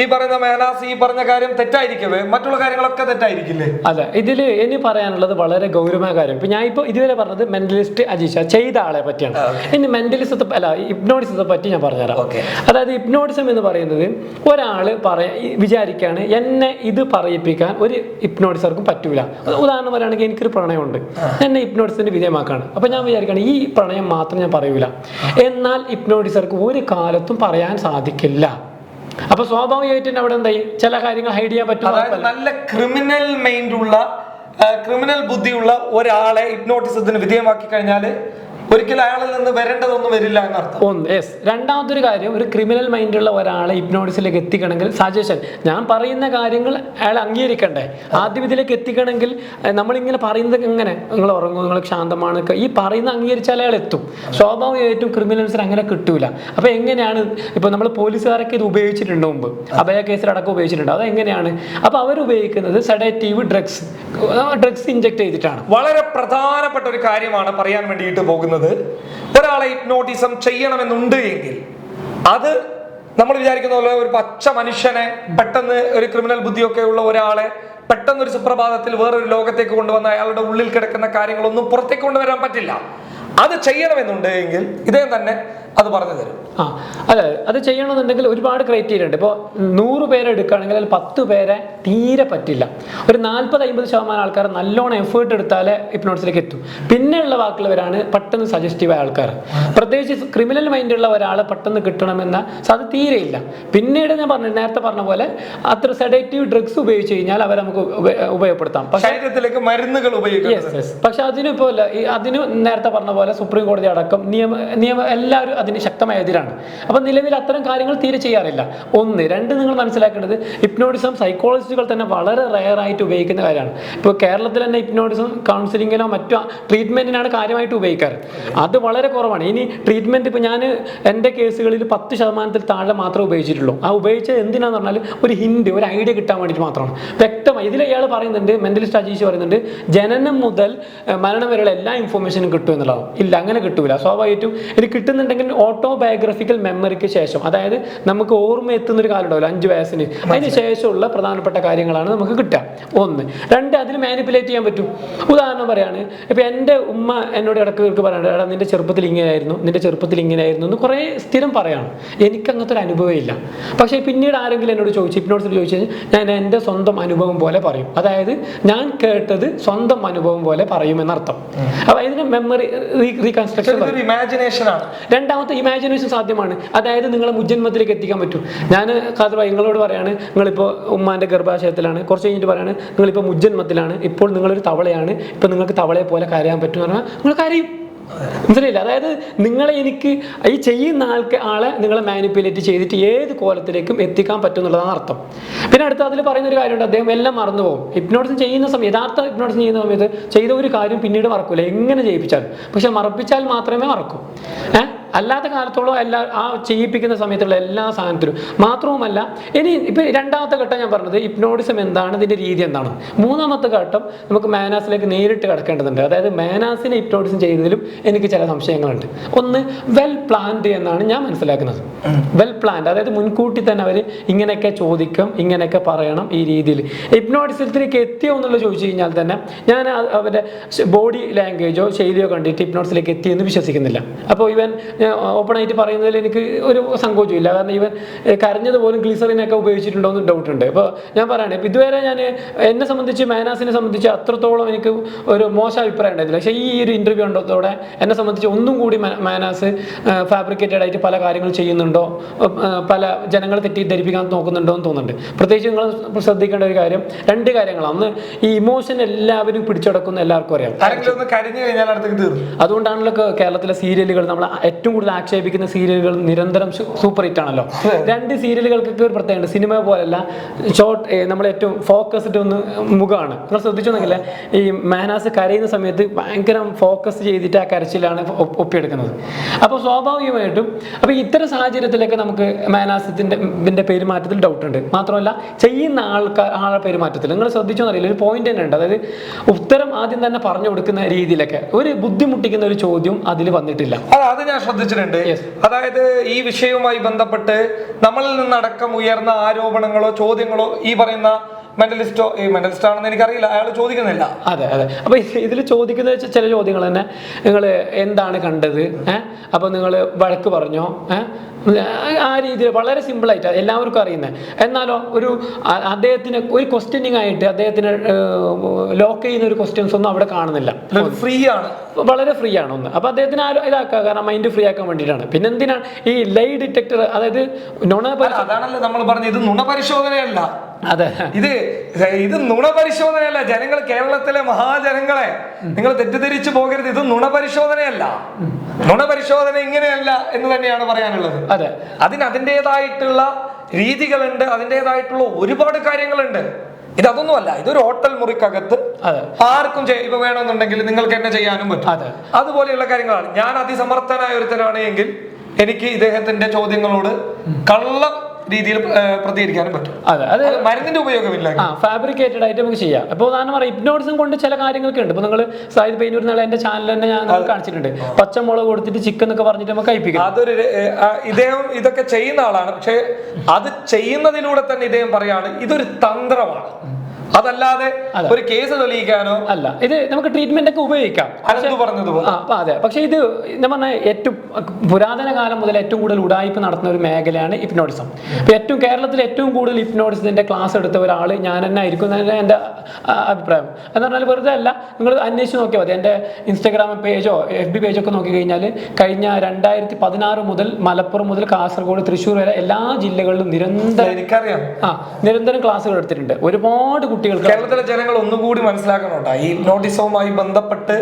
ഈ പറയുന്ന മേനാസ് ഈ പറഞ്ഞ കാര്യം തെറ്റായിരിക്കവേ. മറ്റുള്ള കാര്യങ്ങളൊക്കെ തെറ്റായിരിക്കില്ലേ? അതെ. ഇതിൽ ഇനി പറയാനുള്ളത് വളരെ ഗൗരവമായ കാര്യം. ഇപ്പൊ ഞാൻ ഇപ്പൊ ഇതുവരെ പറഞ്ഞത് മെന്റലിസ്റ്റ് അജീഷ ചെയ്ത ആളെ പറ്റിയാണ്. ഇനി മെന്റലിസത്തെ അല്ല ഹിപ്നോട്ടിസത്തെ പറ്റി ഞാൻ പറഞ്ഞുതരാം. അതായത് ഹിപ്നോട്ടിസം എന്ന് പറയുന്നത് ഒരാൾ പറയാ വിചാരിക്കാണ് എന്നെ ഇത് പറയിപ്പിക്കാൻ ഒരു ഹിപ്നോട്ടിസർക്കും പറ്റൂല. ഉദാഹരണം പറയുകയാണെങ്കിൽ എനിക്കൊരു പ്രണയമുണ്ട്. എന്നെ ഹിപ്നോട്ടിസിന്റെ വിധേയമാക്കാണ്. അപ്പൊ ഞാൻ വിചാരിക്കുകയാണ് ഈ പ്രണയം മാത്രം ഞാൻ പറയൂല. എന്നാൽ ഹിപ്നോട്ടിസർക്ക് ഒരു കാലത്തും പറയാൻ സാധിക്കില്ല. അപ്പൊ സ്വാഭാവികമായിട്ട് അവിടെ എന്തായി? ചില കാര്യങ്ങൾ ഹൈഡ് ചെയ്യാൻ പറ്റും നല്ല ക്രിമിനൽ മൈൻഡ് ഉള്ള ക്രിമിനൽ ബുദ്ധിയുള്ള ഒരാളെ ഹിപ്നോട്ടിസത്തിന് വിധേയമാക്കി കഴിഞ്ഞാൽ ഒരിക്കലും അയാളിൽ നിന്ന് വരേണ്ടതൊന്നും വരില്ല എന്നർത്ഥം. ഒന്ന് യെസ് രണ്ടാമത്തെ ഒരു കാര്യം ഒരു ക്രിമിനൽ മൈൻഡുള്ള ഒരാളെ ഹിപ്നോട്ടിസിലേക്ക് എത്തിക്കണമെങ്കിൽ സജഷൻ ഞാൻ പറയുന്ന കാര്യങ്ങൾ അയാൾ അംഗീകരിക്കണ്ടേ? ആദ്യം ഇതിലേക്ക് എത്തിക്കണമെങ്കിൽ നമ്മളിങ്ങനെ പറയുന്നത് എങ്ങനെ? നിങ്ങൾ ഉറങ്ങും നിങ്ങൾ ശാന്തമാണ് ഈ പറയുന്ന അംഗീകരിച്ചാൽ അയാൾ എത്തും. സ്വാഭാവികമായിട്ടും ക്രിമിനൽസിന് അങ്ങനെ കിട്ടൂല. അപ്പൊ എങ്ങനെയാണ് ഇപ്പൊ നമ്മൾ പോലീസുകാരൊക്കെ ഇത് ഉപയോഗിച്ചിട്ടുണ്ട് മുമ്പ്? അഭയ കേസിലടക്കം ഉപയോഗിച്ചിട്ടുണ്ട്? അത് എങ്ങനെയാണ്? അപ്പൊ അവർ ഉപയോഗിക്കുന്നത് സെഡേറ്റീവ് ഡ്രഗ്സ് ഡ്രഗ്സ് ഇഞ്ചെക്ട് ചെയ്തിട്ടാണ്. വളരെ പ്രധാനപ്പെട്ട ഒരു കാര്യമാണ് പറയാൻ വേണ്ടിയിട്ട് പോകുന്നത്. ഒരാളെ ഹിപ്നോട്ടിസം ചെയ്യണമെന്നുണ്ട് എങ്കിൽ അത് നമ്മൾ വിചാരിക്കുന്ന പോലെ ഒരു പച്ച മനുഷ്യനെ പെട്ടെന്ന് ഒരു ക്രിമിനൽ ബുദ്ധിയൊക്കെ ഉള്ള ഒരാളെ പെട്ടെന്ന് ഒരു സുപ്രഭാതത്തിൽ വേറൊരു ലോകത്തേക്ക് കൊണ്ടുവന്ന അയാളുടെ ഉള്ളിൽ കിടക്കുന്ന കാര്യങ്ങളൊന്നും പുറത്തേക്ക് കൊണ്ടുവരാൻ പറ്റില്ല. അത് ചെയ്യണമെന്നുണ്ട് എങ്കിൽ ഇദ്ദേഹം തന്നെ അത് പറഞ്ഞു തരും. ആ അതെ അത് ചെയ്യണമെന്നുണ്ടെങ്കിൽ ഒരുപാട് ക്രൈറ്റീരിയ ഉണ്ട്. ഇപ്പോൾ നൂറ് പേരെ എടുക്കുകയാണെങ്കിൽ അതിൽ പത്ത് പേരെ തീരെ പറ്റില്ല. ഒരു നാൽപ്പത് അമ്പത് ശതമാനം ആൾക്കാർ നല്ലോണം എഫേർട്ട് എടുത്താലേ ഹിപ്നോട്ടിസിലേക്ക് എത്തും. പിന്നെയുള്ള ബാക്കിയുള്ളവരാണ് പെട്ടെന്ന് സജസ്റ്റീവായ ആൾക്കാർ. പ്രത്യേകിച്ച് ക്രിമിനൽ മൈൻഡുള്ള ഒരാളെ പെട്ടെന്ന് കിട്ടണമെന്ന അത് തീരെയില്ല പിന്നീട് ഞാൻ പറഞ്ഞു നേരത്തെ പറഞ്ഞ പോലെ അത്ര സെഡേറ്റീവ് ഡ്രഗ്സ് ഉപയോഗിച്ച് കഴിഞ്ഞാൽ അവരെ നമുക്ക് ഉപ- ഉപയോഗപ്പെടുത്താം. പക്ഷേ ശരീരത്തിലേക്ക് മരുന്നുകൾ യെസ് പക്ഷെ അതിനിപ്പോ ഇല്ല. ഈ അതിന് നേരത്തെ പറഞ്ഞ പോലെ സുപ്രീം കോടതി അടക്കം നിയമ നിയമ എല്ലാവരും അതിന് ശക്തമായ എതിരാണ്. അപ്പൊ നിലവിൽ അത്തരം കാര്യങ്ങൾ തീരെ ചെയ്യാറില്ല. ഒന്ന് രണ്ട് നിങ്ങൾ മനസ്സിലാക്കേണ്ടത് ഹിപ്നോട്ടിസം സൈക്കോളജിസ്റ്റുകൾ തന്നെ വളരെ റയർ ആയിട്ട് ഉപയോഗിക്കുന്ന കാര്യമാണ്. ഇപ്പോൾ കേരളത്തിൽ തന്നെ ഹിപ്നോട്ടിസം കൗൺസിലിങ്ങിനോ മറ്റോ ട്രീറ്റ്മെന്റിനാണ് കാര്യമായിട്ട് ഉപയോഗിക്കാറ്. അത് വളരെ കുറവാണ്. ഇനി ട്രീറ്റ്മെന്റ് ഇപ്പൊ ഞാൻ എന്റെ കേസുകളിൽ പത്ത് ശതമാനത്തിൽ താഴെ മാത്രമേ ഉപയോഗിച്ചിട്ടുള്ളൂ. ആ ഉപയോഗിച്ചത് എന്തിനാന്ന് പറഞ്ഞാൽ ഒരു ഹിൻഡ് ഒരു ഐഡിയ കിട്ടാൻ വേണ്ടിയിട്ട് മാത്രമാണ്. വ്യക്തമായി ഇതിൽ ഇയാൾ പറയുന്നുണ്ട് മെന്റലിസ്റ്റ് അജീഷ് പറയുന്നുണ്ട് ജനനം മുതൽ മരണം വരെയുള്ള എല്ലാ ഇൻഫോർമേഷനും കിട്ടും എന്നുള്ളതാണ്. ഇല്ല അങ്ങനെ കിട്ടൂല. സ്വാഭാവികമായിട്ടും ഇത് കിട്ടുന്നുണ്ടെങ്കിൽ ഓട്ടോബയോഗ്രഫിക്കൽ മെമ്മറിക്ക് ശേഷം അതായത് നമുക്ക് ഓർമ്മ എത്തുന്ന ഒരു കാലം ഉണ്ടാവില്ല അഞ്ച് വയസ്സിന്. അതിന് ശേഷമുള്ള പ്രധാനപ്പെട്ട കാര്യങ്ങളാണ് നമുക്ക് കിട്ടുക. ഒന്ന്. രണ്ട് അതിൽ മാനിപ്പുലേറ്റ് ചെയ്യാൻ പറ്റും. ഉദാഹരണം പറയാണ് ഇപ്പൊ എന്റെ ഉമ്മ എന്നോട് ഇടയ്ക്ക് ഇടയ്ക്ക് പറയാണ്ട് എടാ നിന്റെ ചെറുപ്പത്തിൽ ഇങ്ങനെയായിരുന്നു നിന്റെ ചെറുപ്പത്തിൽ ഇങ്ങനെയായിരുന്നു എന്ന് കുറേ സ്ഥിരം പറയാണ്. എനിക്ക് അങ്ങനത്തെ ഒരു അനുഭവം ഇല്ല. പക്ഷേ പിന്നീട് ആരെങ്കിലും എന്നോട് ചോദിച്ചു ഹിപ്നോട്സിൽ ചോദിച്ചു കഴിഞ്ഞാൽ ഞാൻ എന്റെ സ്വന്തം അനുഭവം പോലെ പറയും. അതായത് ഞാൻ കേട്ടത് സ്വന്തം അനുഭവം പോലെ പറയും എന്നർത്ഥം അപ്പൊ ഇതിന് മെമ്മറി റീകൺസ്ട്രക്ഷൻ ഇമാജിനേഷൻ ആണ്. രണ്ടാമത്തെ ഇമാജിനേഷൻ സാധ്യമാണ്. അതായത് നിങ്ങളെ മുജ്ജന്മത്തിലേക്ക് എത്തിക്കാൻ പറ്റും. ഞാൻ കാതർ നിങ്ങളോട് പറയാണ് നിങ്ങളിപ്പോൾ ഉമ്മാന്റെ ഗർഭാശയത്തിലാണ്. കുറച്ച് കഴിഞ്ഞിട്ട് പറയാണ് നിങ്ങളിപ്പോൾ മുജ്ജന്മത്തിലാണ്. ഇപ്പോൾ നിങ്ങളൊരു തവളയാണ്. ഇപ്പോൾ നിങ്ങൾക്ക് തവളയെ പോലെ കരയാൻ പറ്റും. എന്ന് പറഞ്ഞാൽ നിങ്ങൾ കരയും. മനസ്സിലായില്ല? അതായത് നിങ്ങളെ എനിക്ക് ഈ ചെയ്യുന്ന ആൾക്ക് ആളെ നിങ്ങളെ മാനിപ്പുലേറ്റ് ചെയ്തിട്ട് ഏത് കോലത്തിലേക്കും എത്തിക്കാൻ പറ്റും എന്നുള്ളതാണ് അർത്ഥം. പിന്നെ അടുത്ത അതിൽ പറയുന്ന ഒരു കാര്യമുണ്ട്. അദ്ദേഹം എല്ലാം മറന്നു പോകും. ചെയ്യുന്ന സമയം യഥാർത്ഥ ഹിപ്നോട്ടിസം ചെയ്യുന്ന സമയത്ത് ചെയ്ത ഒരു കാര്യം പിന്നീട് മറക്കൂല. എങ്ങനെ ചെയ്യിപ്പിച്ചാൽ പക്ഷെ മറപ്പിച്ചാൽ മാത്രമേ മറക്കൂ. ഏഹ്? അല്ലാത്ത കാലത്തോളം എല്ലാ ആ ചെയ്യിപ്പിക്കുന്ന സമയത്തുള്ള എല്ലാ സാധനത്തിലും. മാത്രവുമല്ല ഇനി ഇപ്പം രണ്ടാമത്തെ ഘട്ടം ഞാൻ പറഞ്ഞത് ഹിപ്നോട്ടിസം എന്താണ് ഇതിന്റെ രീതി എന്താണ്? മൂന്നാമത്തെ ഘട്ടം നമുക്ക് മാനാസിലേക്ക് നേരിട്ട് കിടക്കേണ്ടതുണ്ട്. അതായത് മാനാസിനെ ഹിപ്നോട്ടിസം ചെയ്തതിലും എനിക്ക് ചില സംശയങ്ങളുണ്ട്. ഒന്ന് വെൽ പ്ലാൻഡ് എന്നാണ് ഞാൻ മനസ്സിലാക്കുന്നത്. വെൽ പ്ലാൻഡ് അതായത് മുൻകൂട്ടി തന്നെ അവർ ഇങ്ങനെയൊക്കെ ചോദിക്കും ഇങ്ങനെയൊക്കെ പറയണം ഈ രീതിയിൽ. ഹിപ്നോട്ടിസത്തിലേക്ക് എത്തിയോ എന്നുള്ളത് ചോദിച്ചു കഴിഞ്ഞാൽ തന്നെ ഞാൻ അവരുടെ ബോഡി ലാംഗ്വേജോ ശൈലിയോ കണ്ടിട്ട് ഹിപ്നോട്ടിസിലേക്ക് എത്തിയെന്ന് വിശ്വസിക്കുന്നില്ല. അപ്പോൾ ഇവൻ ഓപ്പൺ ആയിട്ട് പറയുന്നതിൽ എനിക്ക് ഒരു സങ്കോചമില്ല കാരണം ഇവൻ കരഞ്ഞത് പോലും ഗ്ലീസറിനൊക്കെ ഉപയോഗിച്ചിട്ടുണ്ടോ എന്ന് ഡൗട്ട് ഉണ്ട്. അപ്പോൾ ഞാൻ പറയണേ ഇപ്പം ഇതുവരെ ഞാൻ എന്നെ സംബന്ധിച്ച് മാനാസിനെ സംബന്ധിച്ച് അത്രത്തോളം എനിക്ക് ഒരു മോശം അഭിപ്രായം ഉണ്ടായില്ല പക്ഷേ ഈ ഒരു ഇന്റർവ്യൂ ഉണ്ടതോടെ എന്നെ സംബന്ധിച്ച് ഒന്നും കൂടി മേനാസ് ഫാബ്രിക്കേറ്റഡ് ആയിട്ട് പല കാര്യങ്ങൾ ചെയ്യുന്നുണ്ടോ പല ജനങ്ങളെ തെറ്റിദ്ധരിപ്പിക്കാൻ നോക്കുന്നുണ്ടോ എന്ന് തോന്നുന്നുണ്ട്. പ്രത്യേകിച്ച് നിങ്ങൾ ശ്രദ്ധിക്കേണ്ട ഒരു കാര്യം രണ്ട് കാര്യങ്ങളാണ്. ഒന്ന് ഈ ഇമോഷൻ എല്ലാവരും പിടിച്ചടക്കുന്ന എല്ലാവർക്കും അറിയാം. അതുകൊണ്ടാണല്ലോ കേരളത്തിലെ സീരിയലുകൾ നമ്മൾ ഏറ്റവും കൂടുതൽ ആക്ഷേപിക്കുന്ന സീരിയലുകൾ നിരന്തരം സൂപ്പർ ഹിറ്റ് ആണല്ലോ. രണ്ട് സീരിയലുകൾക്കൊക്കെ ഒരു പ്രത്യേകത സിനിമ പോലല്ല ഷോർട്ട് നമ്മൾ ഏറ്റവും ഫോക്കസ്ഡ് ഒന്ന് മുഖമാണ്. നിങ്ങൾ ശ്രദ്ധിച്ചോന്നെങ്കിൽ ഈ മാനാസ് കരയുന്ന സമയത്ത് ഭയങ്കര ഫോക്കസ് ചെയ്തിട്ട് ആ കരച്ചിലാണ് ഒപ്പിയെടുക്കുന്നത്. അപ്പോൾ സ്വാഭാവികമായിട്ടും അപ്പോൾ ഇത്തരം സാഹചര്യത്തിലൊക്കെ നമുക്ക് മാനാസത്തിന്റെ പെരുമാറ്റത്തിൽ ഡൗട്ട് ഉണ്ട്. മാത്രമല്ല ചെയ്യുന്ന ആൾക്കാർ ആളുടെ പെരുമാറ്റത്തിൽ നിങ്ങൾ ശ്രദ്ധിച്ചോന്നറിയില്ല ഒരു പോയിന്റ് തന്നെ ഉണ്ട്. അതായത് ഉത്തരം ആദ്യം തന്നെ പറഞ്ഞു കൊടുക്കുന്ന രീതിയിലൊക്കെ ഒരു ബുദ്ധിമുട്ടിക്കുന്ന ഒരു ചോദ്യം അതിൽ വന്നിട്ടില്ല. അത് ഞാൻ ശ്രദ്ധിച്ചിട്ടുണ്ട്. അതായത് ഈ വിഷയവുമായി ബന്ധപ്പെട്ട് നമ്മളിൽ നിന്നടക്കം ഉയർന്ന ആരോപണങ്ങളോ ചോദ്യങ്ങളോ ഈ പറയുന്ന മെന്റലിസ്റ്റോ ഈ മെന്റലിസ്റ്റ് ആണെന്ന് എനിക്കറിയില്ല. അയാൾ ചോദിക്കുന്നില്ല. അതെ അതെ. അപ്പൊ ഇതിൽ ചോദിക്കുന്ന വെച്ചാൽ ചില ചോദ്യങ്ങൾ തന്നെ നിങ്ങൾ എന്താണ് കണ്ടത്? ഏഹ് അപ്പൊ നിങ്ങൾ വഴക്ക് പറഞ്ഞോ? ഏഹ് ആ രീതിയിൽ വളരെ സിമ്പിൾ ആയിട്ട് എല്ലാവർക്കും അറിയുന്നത് എന്നാലോ ഒരു അദ്ദേഹത്തിന് ഒരു ക്വസ്റ്റ്യനിങ് ആയിട്ട് അദ്ദേഹത്തിന് ലോക്ക് ചെയ്യുന്ന ഒരു ക്വസ്റ്റ്യൻസ് ഒന്നും അവിടെ കാണുന്നില്ല. ഫ്രീ ആണ്. വളരെ ഫ്രീ ആണ് ഒന്ന്. അപ്പൊ അദ്ദേഹത്തിന് ആരോ ഇതാക്കുക കാരണം മൈൻഡ് ഫ്രീ ആക്കാൻ വേണ്ടിയിട്ടാണ്. പിന്നെ എന്തിനാണ് ഈ ലൈ ഡിറ്റക്ടർ അതായത് നുണ അതാണല്ലോ നമ്മൾ പറഞ്ഞത്. ഇത് നുണ പരിശോധനയല്ല. അതെ. ഇത് ഇത് നുണ പരിശോധനയല്ല ജനങ്ങൾ കേരളത്തിലെ മഹാജനങ്ങളെ. നിങ്ങൾ തെറ്റിദ്ധരിച്ചു പോകരുത്. ഇത് നുണ പരിശോധനയല്ല നുണ പരിശോധന ഇങ്ങനെയല്ല എന്ന് തന്നെയാണ് പറയാനുള്ളത്. അതെ. അതിന് അതിന്റെതായിട്ടുള്ള രീതികളുണ്ട്. അതിന്റെതായിട്ടുള്ള ഒരുപാട് കാര്യങ്ങളുണ്ട്. ഇത് അതൊന്നുമല്ല ഇതൊരു ഹോട്ടൽ മുറിക്കകത്ത് ആർക്കും ഇപ്പൊ വേണമെന്നുണ്ടെങ്കിൽ നിങ്ങൾക്ക് എന്നെ ചെയ്യാനും പറ്റും. അതെ. അതുപോലെയുള്ള കാര്യങ്ങളാണ്. ഞാൻ അതിസമർത്ഥനായ ഒരുത്തനാണ് എങ്കിൽ എനിക്ക് ഇദ്ദേഹത്തിന്റെ ചോദ്യങ്ങളോട് കള്ള രീതിയിൽ പ്രതികരിക്കാനും പറ്റും. അതെ അത് മരുന്നിന്റെ ഉപയോഗമില്ല. ആ ഫാബ്രിക്കേറ്റഡ് ആയിട്ട് നമുക്ക് ചെയ്യാം. അപ്പോൾ ഞാൻ പറയാം ഹിപ്നോട്ടിസം കൊണ്ട് ചില കാര്യങ്ങളൊക്കെ ഉണ്ട്. ഇപ്പോൾ നിങ്ങൾ സായിദ് പെയിനൂർ എന്നുള്ള എന്റെ ചാനൽ തന്നെ ഞാൻ കാണിച്ചിട്ടുണ്ട്. പച്ചമുളക് കൊടുത്തിട്ട് ചിക്കൻ എന്നൊക്കെ പറഞ്ഞിട്ട് നമുക്ക് കഴിപ്പിക്കാം. അതൊരു ഇദ്ദേഹം ഇതൊക്കെ ചെയ്യുന്ന ആളാണ്. പക്ഷെ അത് ചെയ്യുന്നതിലൂടെ തന്നെ ഇദ്ദേഹം പറയാണ് ഇതൊരു തന്ത്രമാണ്. അതല്ലാതെ ഒരു കേസ് തെളിയിക്കാനോ? അല്ല ഇത് നമുക്ക് ട്രീറ്റ്മെന്റ് ഒക്കെ ഉപയോഗിക്കാം. പറഞ്ഞത് അതെ. പക്ഷേ ഇത് ഞാൻ പറഞ്ഞ ഏറ്റവും പുരാതന കാലം മുതൽ ഏറ്റവും കൂടുതൽ ഉടായ്പ നടത്തുന്ന ഒരു മേഖലയാണ് ഇപ്നോട്ടിസം ഇപ്പൊ ഏറ്റവും കേരളത്തിൽ ഏറ്റവും കൂടുതൽ ഇപ്നോട്ടിസത്തിന്റെ ക്ലാസ് എടുത്ത ഒരാൾ ഞാൻ തന്നെ ആയിരിക്കും എന്നാണ് എന്റെ അഭിപ്രായം. എന്ന് പറഞ്ഞാൽ വെറുതെ അല്ല നിങ്ങൾ അന്വേഷിച്ച് നോക്കിയാൽ മതി. എന്റെ ഇൻസ്റ്റാഗ്രാം പേജോ എഫ് ബി പേജോ ഒക്കെ നോക്കി കഴിഞ്ഞാൽ കഴിഞ്ഞ രണ്ടായിരത്തി പതിനാറ് മുതൽ മലപ്പുറം മുതൽ കാസർഗോഡ് തൃശ്ശൂർ വരെ എല്ലാ ജില്ലകളിലും നിരന്തരം എനിക്കറിയാം. ആ നിരന്തരം ക്ലാസ്സുകൾ എടുത്തിട്ടുണ്ട്. ഒരുപാട് കുട്ടികൾക്ക് കേരളത്തിലെ ജനങ്ങൾ ഒന്നുകൂടി മനസ്സിലാക്കണം കേട്ടോ ഈ നോട്ടീസവുമായി ബന്ധപ്പെട്ട്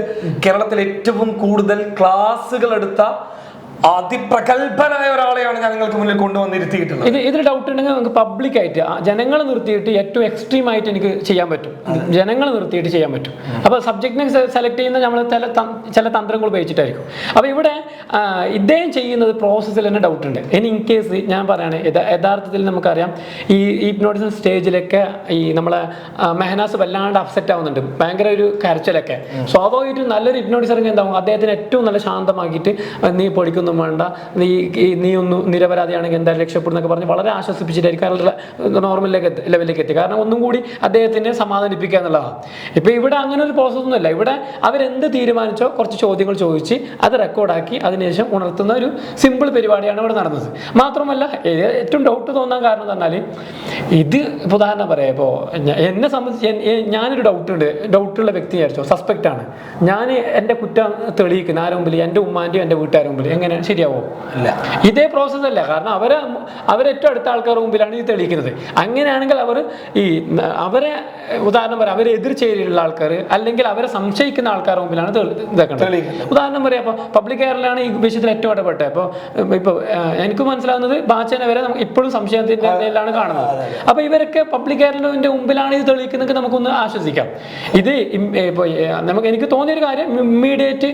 കേരളത്തിൽ ഏറ്റവും കൂടുതൽ ക്ലാസ്സുകൾ എടുത്ത അതിപ്രഗത്ഭനായ ഒരാളെയാണ് ഞാൻ നിങ്ങൾക്ക് മുന്നിൽ കൊണ്ടുവന്നിരുത്തിയിട്ടുള്ളത്. ഇത് ഇതിൽ ഡൗട്ട് ഉണ്ടെങ്കിൽ നമുക്ക് പബ്ലിക് ആയിട്ട് ജനങ്ങളെ നിർത്തിയിട്ട് ഏറ്റവും എക്സ്ട്രീം ആയിട്ട് എനിക്ക് ചെയ്യാൻ പറ്റും. ജനങ്ങളെ നിർത്തിയിട്ട് ചെയ്യാൻ പറ്റും. അപ്പോൾ സബ്ജക്റ്റിനെ സെലക്ട് ചെയ്യുന്ന നമ്മൾ ചില ചില തന്ത്രങ്ങൾ ഉപയോഗിച്ചിട്ടായിരിക്കും. അപ്പോൾ ഇവിടെ ഇദ്ദേഹം ചെയ്യുന്നത് പ്രോസസ്സിൽ തന്നെ ഡൗട്ട് ഉണ്ട്. ഇനി ഇൻ കേസ് ഞാൻ പറയുകയാണ് യഥാർത്ഥത്തിൽ നമുക്കറിയാം ഈ ഈപ്നോട്ടിസം സ്റ്റേജിലൊക്കെ ഈ നമ്മളെ മെഹനാസ് വല്ലാണ്ട് അപ്സെറ്റ് ആവുന്നുണ്ട്. ഭയങ്കര ഒരു കരച്ചിലൊക്കെ. സ്വാഭാവികമായിട്ടും നല്ലൊരു ഹിപ്നോട്ടിസർ എന്താവും? അദ്ദേഹത്തിന് ഏറ്റവും നല്ല ശാന്തമാക്കിയിട്ട് നീ നീ പൊടിക്കൊന്നും വേണ്ട. നീ നീ ഒന്ന് നിരപരാധിയാണെങ്കിൽ എന്തായാലും രക്ഷപ്പെടുന്നൊക്കെ പറഞ്ഞ് വളരെ ആശ്വസിപ്പിച്ചിട്ടായിരിക്കും അയാളുടെ നോർമലിലേക്ക് ലെവലിലേക്ക് എത്തി കാരണം ഒന്നും കൂടി അദ്ദേഹത്തിനെ സമാധാനിപ്പിക്കുക എന്നുള്ളതാണ്. ഇപ്പൊ ഇവിടെ അങ്ങനെ ഒരു പ്രോസസ് ഒന്നുമില്ല ഇവിടെ അവരെന്ത് തീരുമാനിച്ചോ കുറച്ച് ചോദ്യങ്ങൾ ചോദിച്ച് അത് റെക്കോർഡാക്കി അതിനുശേഷം ഉണർത്തുന്ന ഒരു സിമ്പിൾ പരിപാടിയാണ് ഇവിടെ നടന്നത്. മാത്രമല്ല ഏറ്റവും ഡൗട്ട് തോന്നാൻ കാരണം എന്ന് ഇത് ഉദാഹരണം പറയാം. ഇപ്പോൾ എന്നെ സംബന്ധിച്ച് ഞാനൊരു ഡൗട്ട് ഉണ്ട്. ഡൗട്ടുള്ള വ്യക്തി വിചാരിച്ചോ സസ്പെക്റ്റ് ആണ്. ഞാൻ എന്റെ കുറ്റം തെളിയിക്കുന്ന. ആരും മുമ്പിൽ എന്റെ ഉമ്മാന്റെയും എന്റെ വീട്ടുകാരും മുമ്പിൽ എങ്ങനെ ശരിയാവോ. ഇല്ല ഇതേ പ്രോസസ് അല്ല. കാരണം അവരെ അവരേറ്റവും അടുത്ത ആൾക്കാരുടെ മുമ്പിലാണ് ഇത് തെളിയിക്കുന്നത്. അങ്ങനെയാണെങ്കിൽ അവർ ഈ അവരെ ഉദാഹരണം പറയാം. അവരെ എതിർ ചേരിയിലുള്ള ആൾക്കാർ അല്ലെങ്കിൽ അവരെ സംശയിക്കുന്ന ആൾക്കാരുടെ മുമ്പിലാണ് ഇതാക്കേണ്ടത്. ഉദാഹരണം പറയാം. അപ്പോൾ പബ്ലിക് കെയറിലാണ് ഈ വിഷയത്തിൽ ഏറ്റവും ഇടപെട്ടത്. അപ്പോൾ ഇപ്പോൾ എനിക്ക് മനസ്സിലാവുന്നത് ബാച്ചനെ വരെ ഇപ്പോഴും സംശയത്തിന്റെ നിലയിലാണ് കാണുന്നത്. അപ്പോൾ ഇവരൊക്കെ പബ്ലിക് കെയറിന്റെ മുമ്പിലാണ് ഇത് തെളിയിക്കുന്നത് നമുക്കൊന്ന് ആശ്വസിക്കാം. ഇത് ഇപ്പൊ ഇപ്പോൾ നമുക്ക് എനിക്ക് തോന്നിയൊരു കാര്യം ഇമ്മീഡിയറ്റ്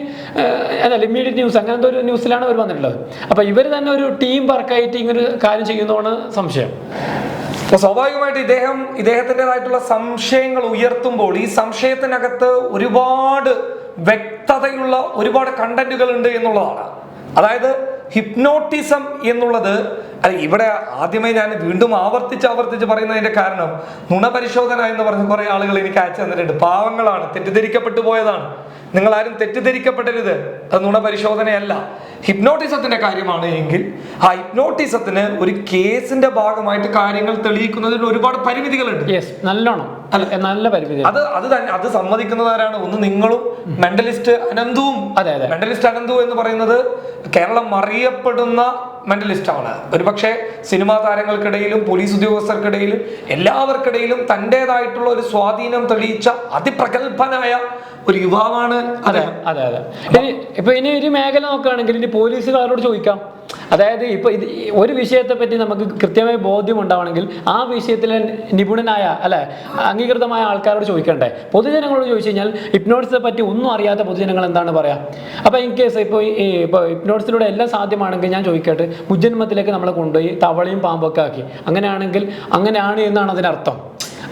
അതല്ല ഇമ്മീഡിയറ്റ് ന്യൂസ് അങ്ങനത്തെ ഒരു ന്യൂസിലാണ് അവർ വന്നിട്ടുള്ളത് അപ്പോൾ ഇവർ തന്നെ ഒരു ടീം വർക്കായിട്ട് ഇങ്ങനൊരു കാര്യം ചെയ്യുന്നതാണ് സംശയം. അപ്പൊ സ്വാഭാവികമായിട്ട് ഇദ്ദേഹം ഇദ്ദേഹത്തിന്റെതായിട്ടുള്ള സംശയങ്ങൾ ഉയർത്തുമ്പോൾ ഈ സംശയത്തിനകത്ത് ഒരുപാട് വ്യക്തതയുള്ള ഒരുപാട് കണ്ടന്റുകൾ ഉണ്ട് എന്നുള്ളതാണ്. അതായത് ഹിപ്നോട്ടിസം എന്നുള്ളത് അല്ല ഇവിടെ ആദ്യമേ ഞാൻ വീണ്ടും ആവർത്തിച്ച് ആവർത്തിച്ച് പറയുന്നതിന്റെ കാരണം നുണപരിശോധന എന്ന് പറഞ്ഞ കുറെ ആളുകൾ എനിക്ക് അയച്ചു തന്നിട്ടുണ്ട്. പാവങ്ങളാണ് തെറ്റിദ്ധരിക്കപ്പെട്ടു പോയതാണ്. നിങ്ങൾ ആരും തെറ്റിദ്ധരിക്കപ്പെടരുത്. അത് നുണപരിശോധനയല്ല. ഹിപ്നോട്ടിസത്തിന്റെ കാര്യമാണ് എങ്കിൽ ആ ഹിപ്നോട്ടിസത്തിന് ഒരു കേസിന്റെ ഭാഗമായിട്ട് കാര്യങ്ങൾ തെളിയിക്കുന്നതിൽ ഒരുപാട് പരിമിതികളുണ്ട്. നല്ലോണം. നല്ല പരിമിതി അത് അത് തന്നെ അത് സമ്മതിക്കുന്നതാരാണ് ഒന്ന് നിങ്ങളും മെന്റലിസ്റ്റ് അനന്തുവും. അതെ, അതെ. മെന്റലിസ്റ്റ് അനന്തു എന്ന് പറയുന്നത് കേരളം അറിയപ്പെടുന്ന മെന്റലിസ്റ്റ് ആണ് ഒരുപക്ഷെ സിനിമാ താരങ്ങൾക്കിടയിലും പോലീസ് ഉദ്യോഗസ്ഥർക്കിടയിലും എല്ലാവർക്കിടയിലും തന്റെതായിട്ടുള്ള ഒരു സ്വാധീനം തെളിയിച്ച അതിപ്രഗത്ഭനായ ഒരു യുവാവാണ് അതെ അതെ അതെ. ഇനി ഇപ്പൊ ഇനി ഒരു മേഖല നോക്കുകയാണെങ്കിൽ ഇനി പോലീസുകാരോട് ചോദിക്കാം. അതായത് ഇപ്പൊ ഇത് ഒരു വിഷയത്തെ പറ്റി നമുക്ക് കൃത്യമായി ബോധ്യം ഉണ്ടാവണമെങ്കിൽ ആ വിഷയത്തിലെ നിപുണനായ അല്ലെ അംഗീകൃതമായ ആൾക്കാരോട് ചോദിക്കണ്ടേ? പൊതുജനങ്ങളോട് ചോദിച്ചു കഴിഞ്ഞാൽ ഹിപ്നോട്ടിസത്തെ പറ്റി ഒന്നും അറിയാത്ത പൊതുജനങ്ങൾ എന്താണ് പറയാ? അപ്പൊ ഇൻ കേസ് ഇപ്പൊ ഈ ഇപ്പോൾ ഹിപ്നോട്ടിസിലൂടെ എല്ലാം സാധ്യമാണെങ്കിൽ ഞാൻ ചോദിക്കട്ടെ മുജ്ജന്മത്തിലേക്ക് നമ്മളെ കൊണ്ടുപോയി തവളയും പാമ്പൊക്കെ ആക്കി. അങ്ങനെയാണെങ്കിൽ അങ്ങനെയാണ് എന്നാണ് അതിനർത്ഥം?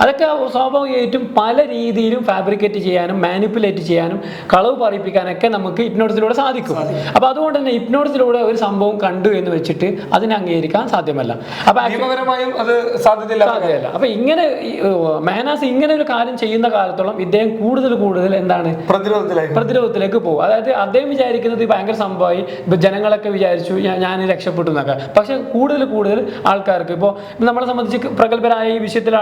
അതൊക്കെ സ്വാഭാവികമായിട്ടും പല രീതിയിലും ഫാബ്രിക്കേറ്റ് ചെയ്യാനും മാനിപ്പുലേറ്റ് ചെയ്യാനും കളവ് പറയിപ്പിക്കാനൊക്കെ നമുക്ക് ഇപ്നോട്ടിസിലൂടെ സാധിക്കും. അപ്പൊ അതുകൊണ്ട് തന്നെ ഇപ്നോട്ടിസിലൂടെ ഒരു സംഭവം കണ്ടു എന്ന് വെച്ചിട്ട് അതിനെ അംഗീകരിക്കാൻ സാധ്യമല്ല. അപ്പൊ actually- നിയമപരമായും അത് സാധ്യതയില്ല സാധ്യമല്ല. അപ്പൊ ഇങ്ങനെ മേനാസ് ഇങ്ങനെ ഒരു കാര്യം ചെയ്യുന്ന കാലത്തോളം ഇദ്ദേഹം കൂടുതൽ കൂടുതൽ എന്താണ്? പ്രതിരോധത്തിലേക്ക് പ്രതിരോധത്തിലേക്ക് പോകും. അതായത് അദ്ദേഹം വിചാരിക്കുന്നത് ഭയങ്കര സംഭവമായി ഇപ്പൊ ജനങ്ങളൊക്കെ വിചാരിച്ചു ഞാൻ- രക്ഷപ്പെട്ടു എന്നൊക്കെ. പക്ഷെ കൂടുതൽ കൂടുതൽ ആൾക്കാർക്ക് ഇപ്പോൾ നമ്മളെ സംബന്ധിച്ച് പ്രഗത്ഭരായ ഈ വിഷയത്തിലെ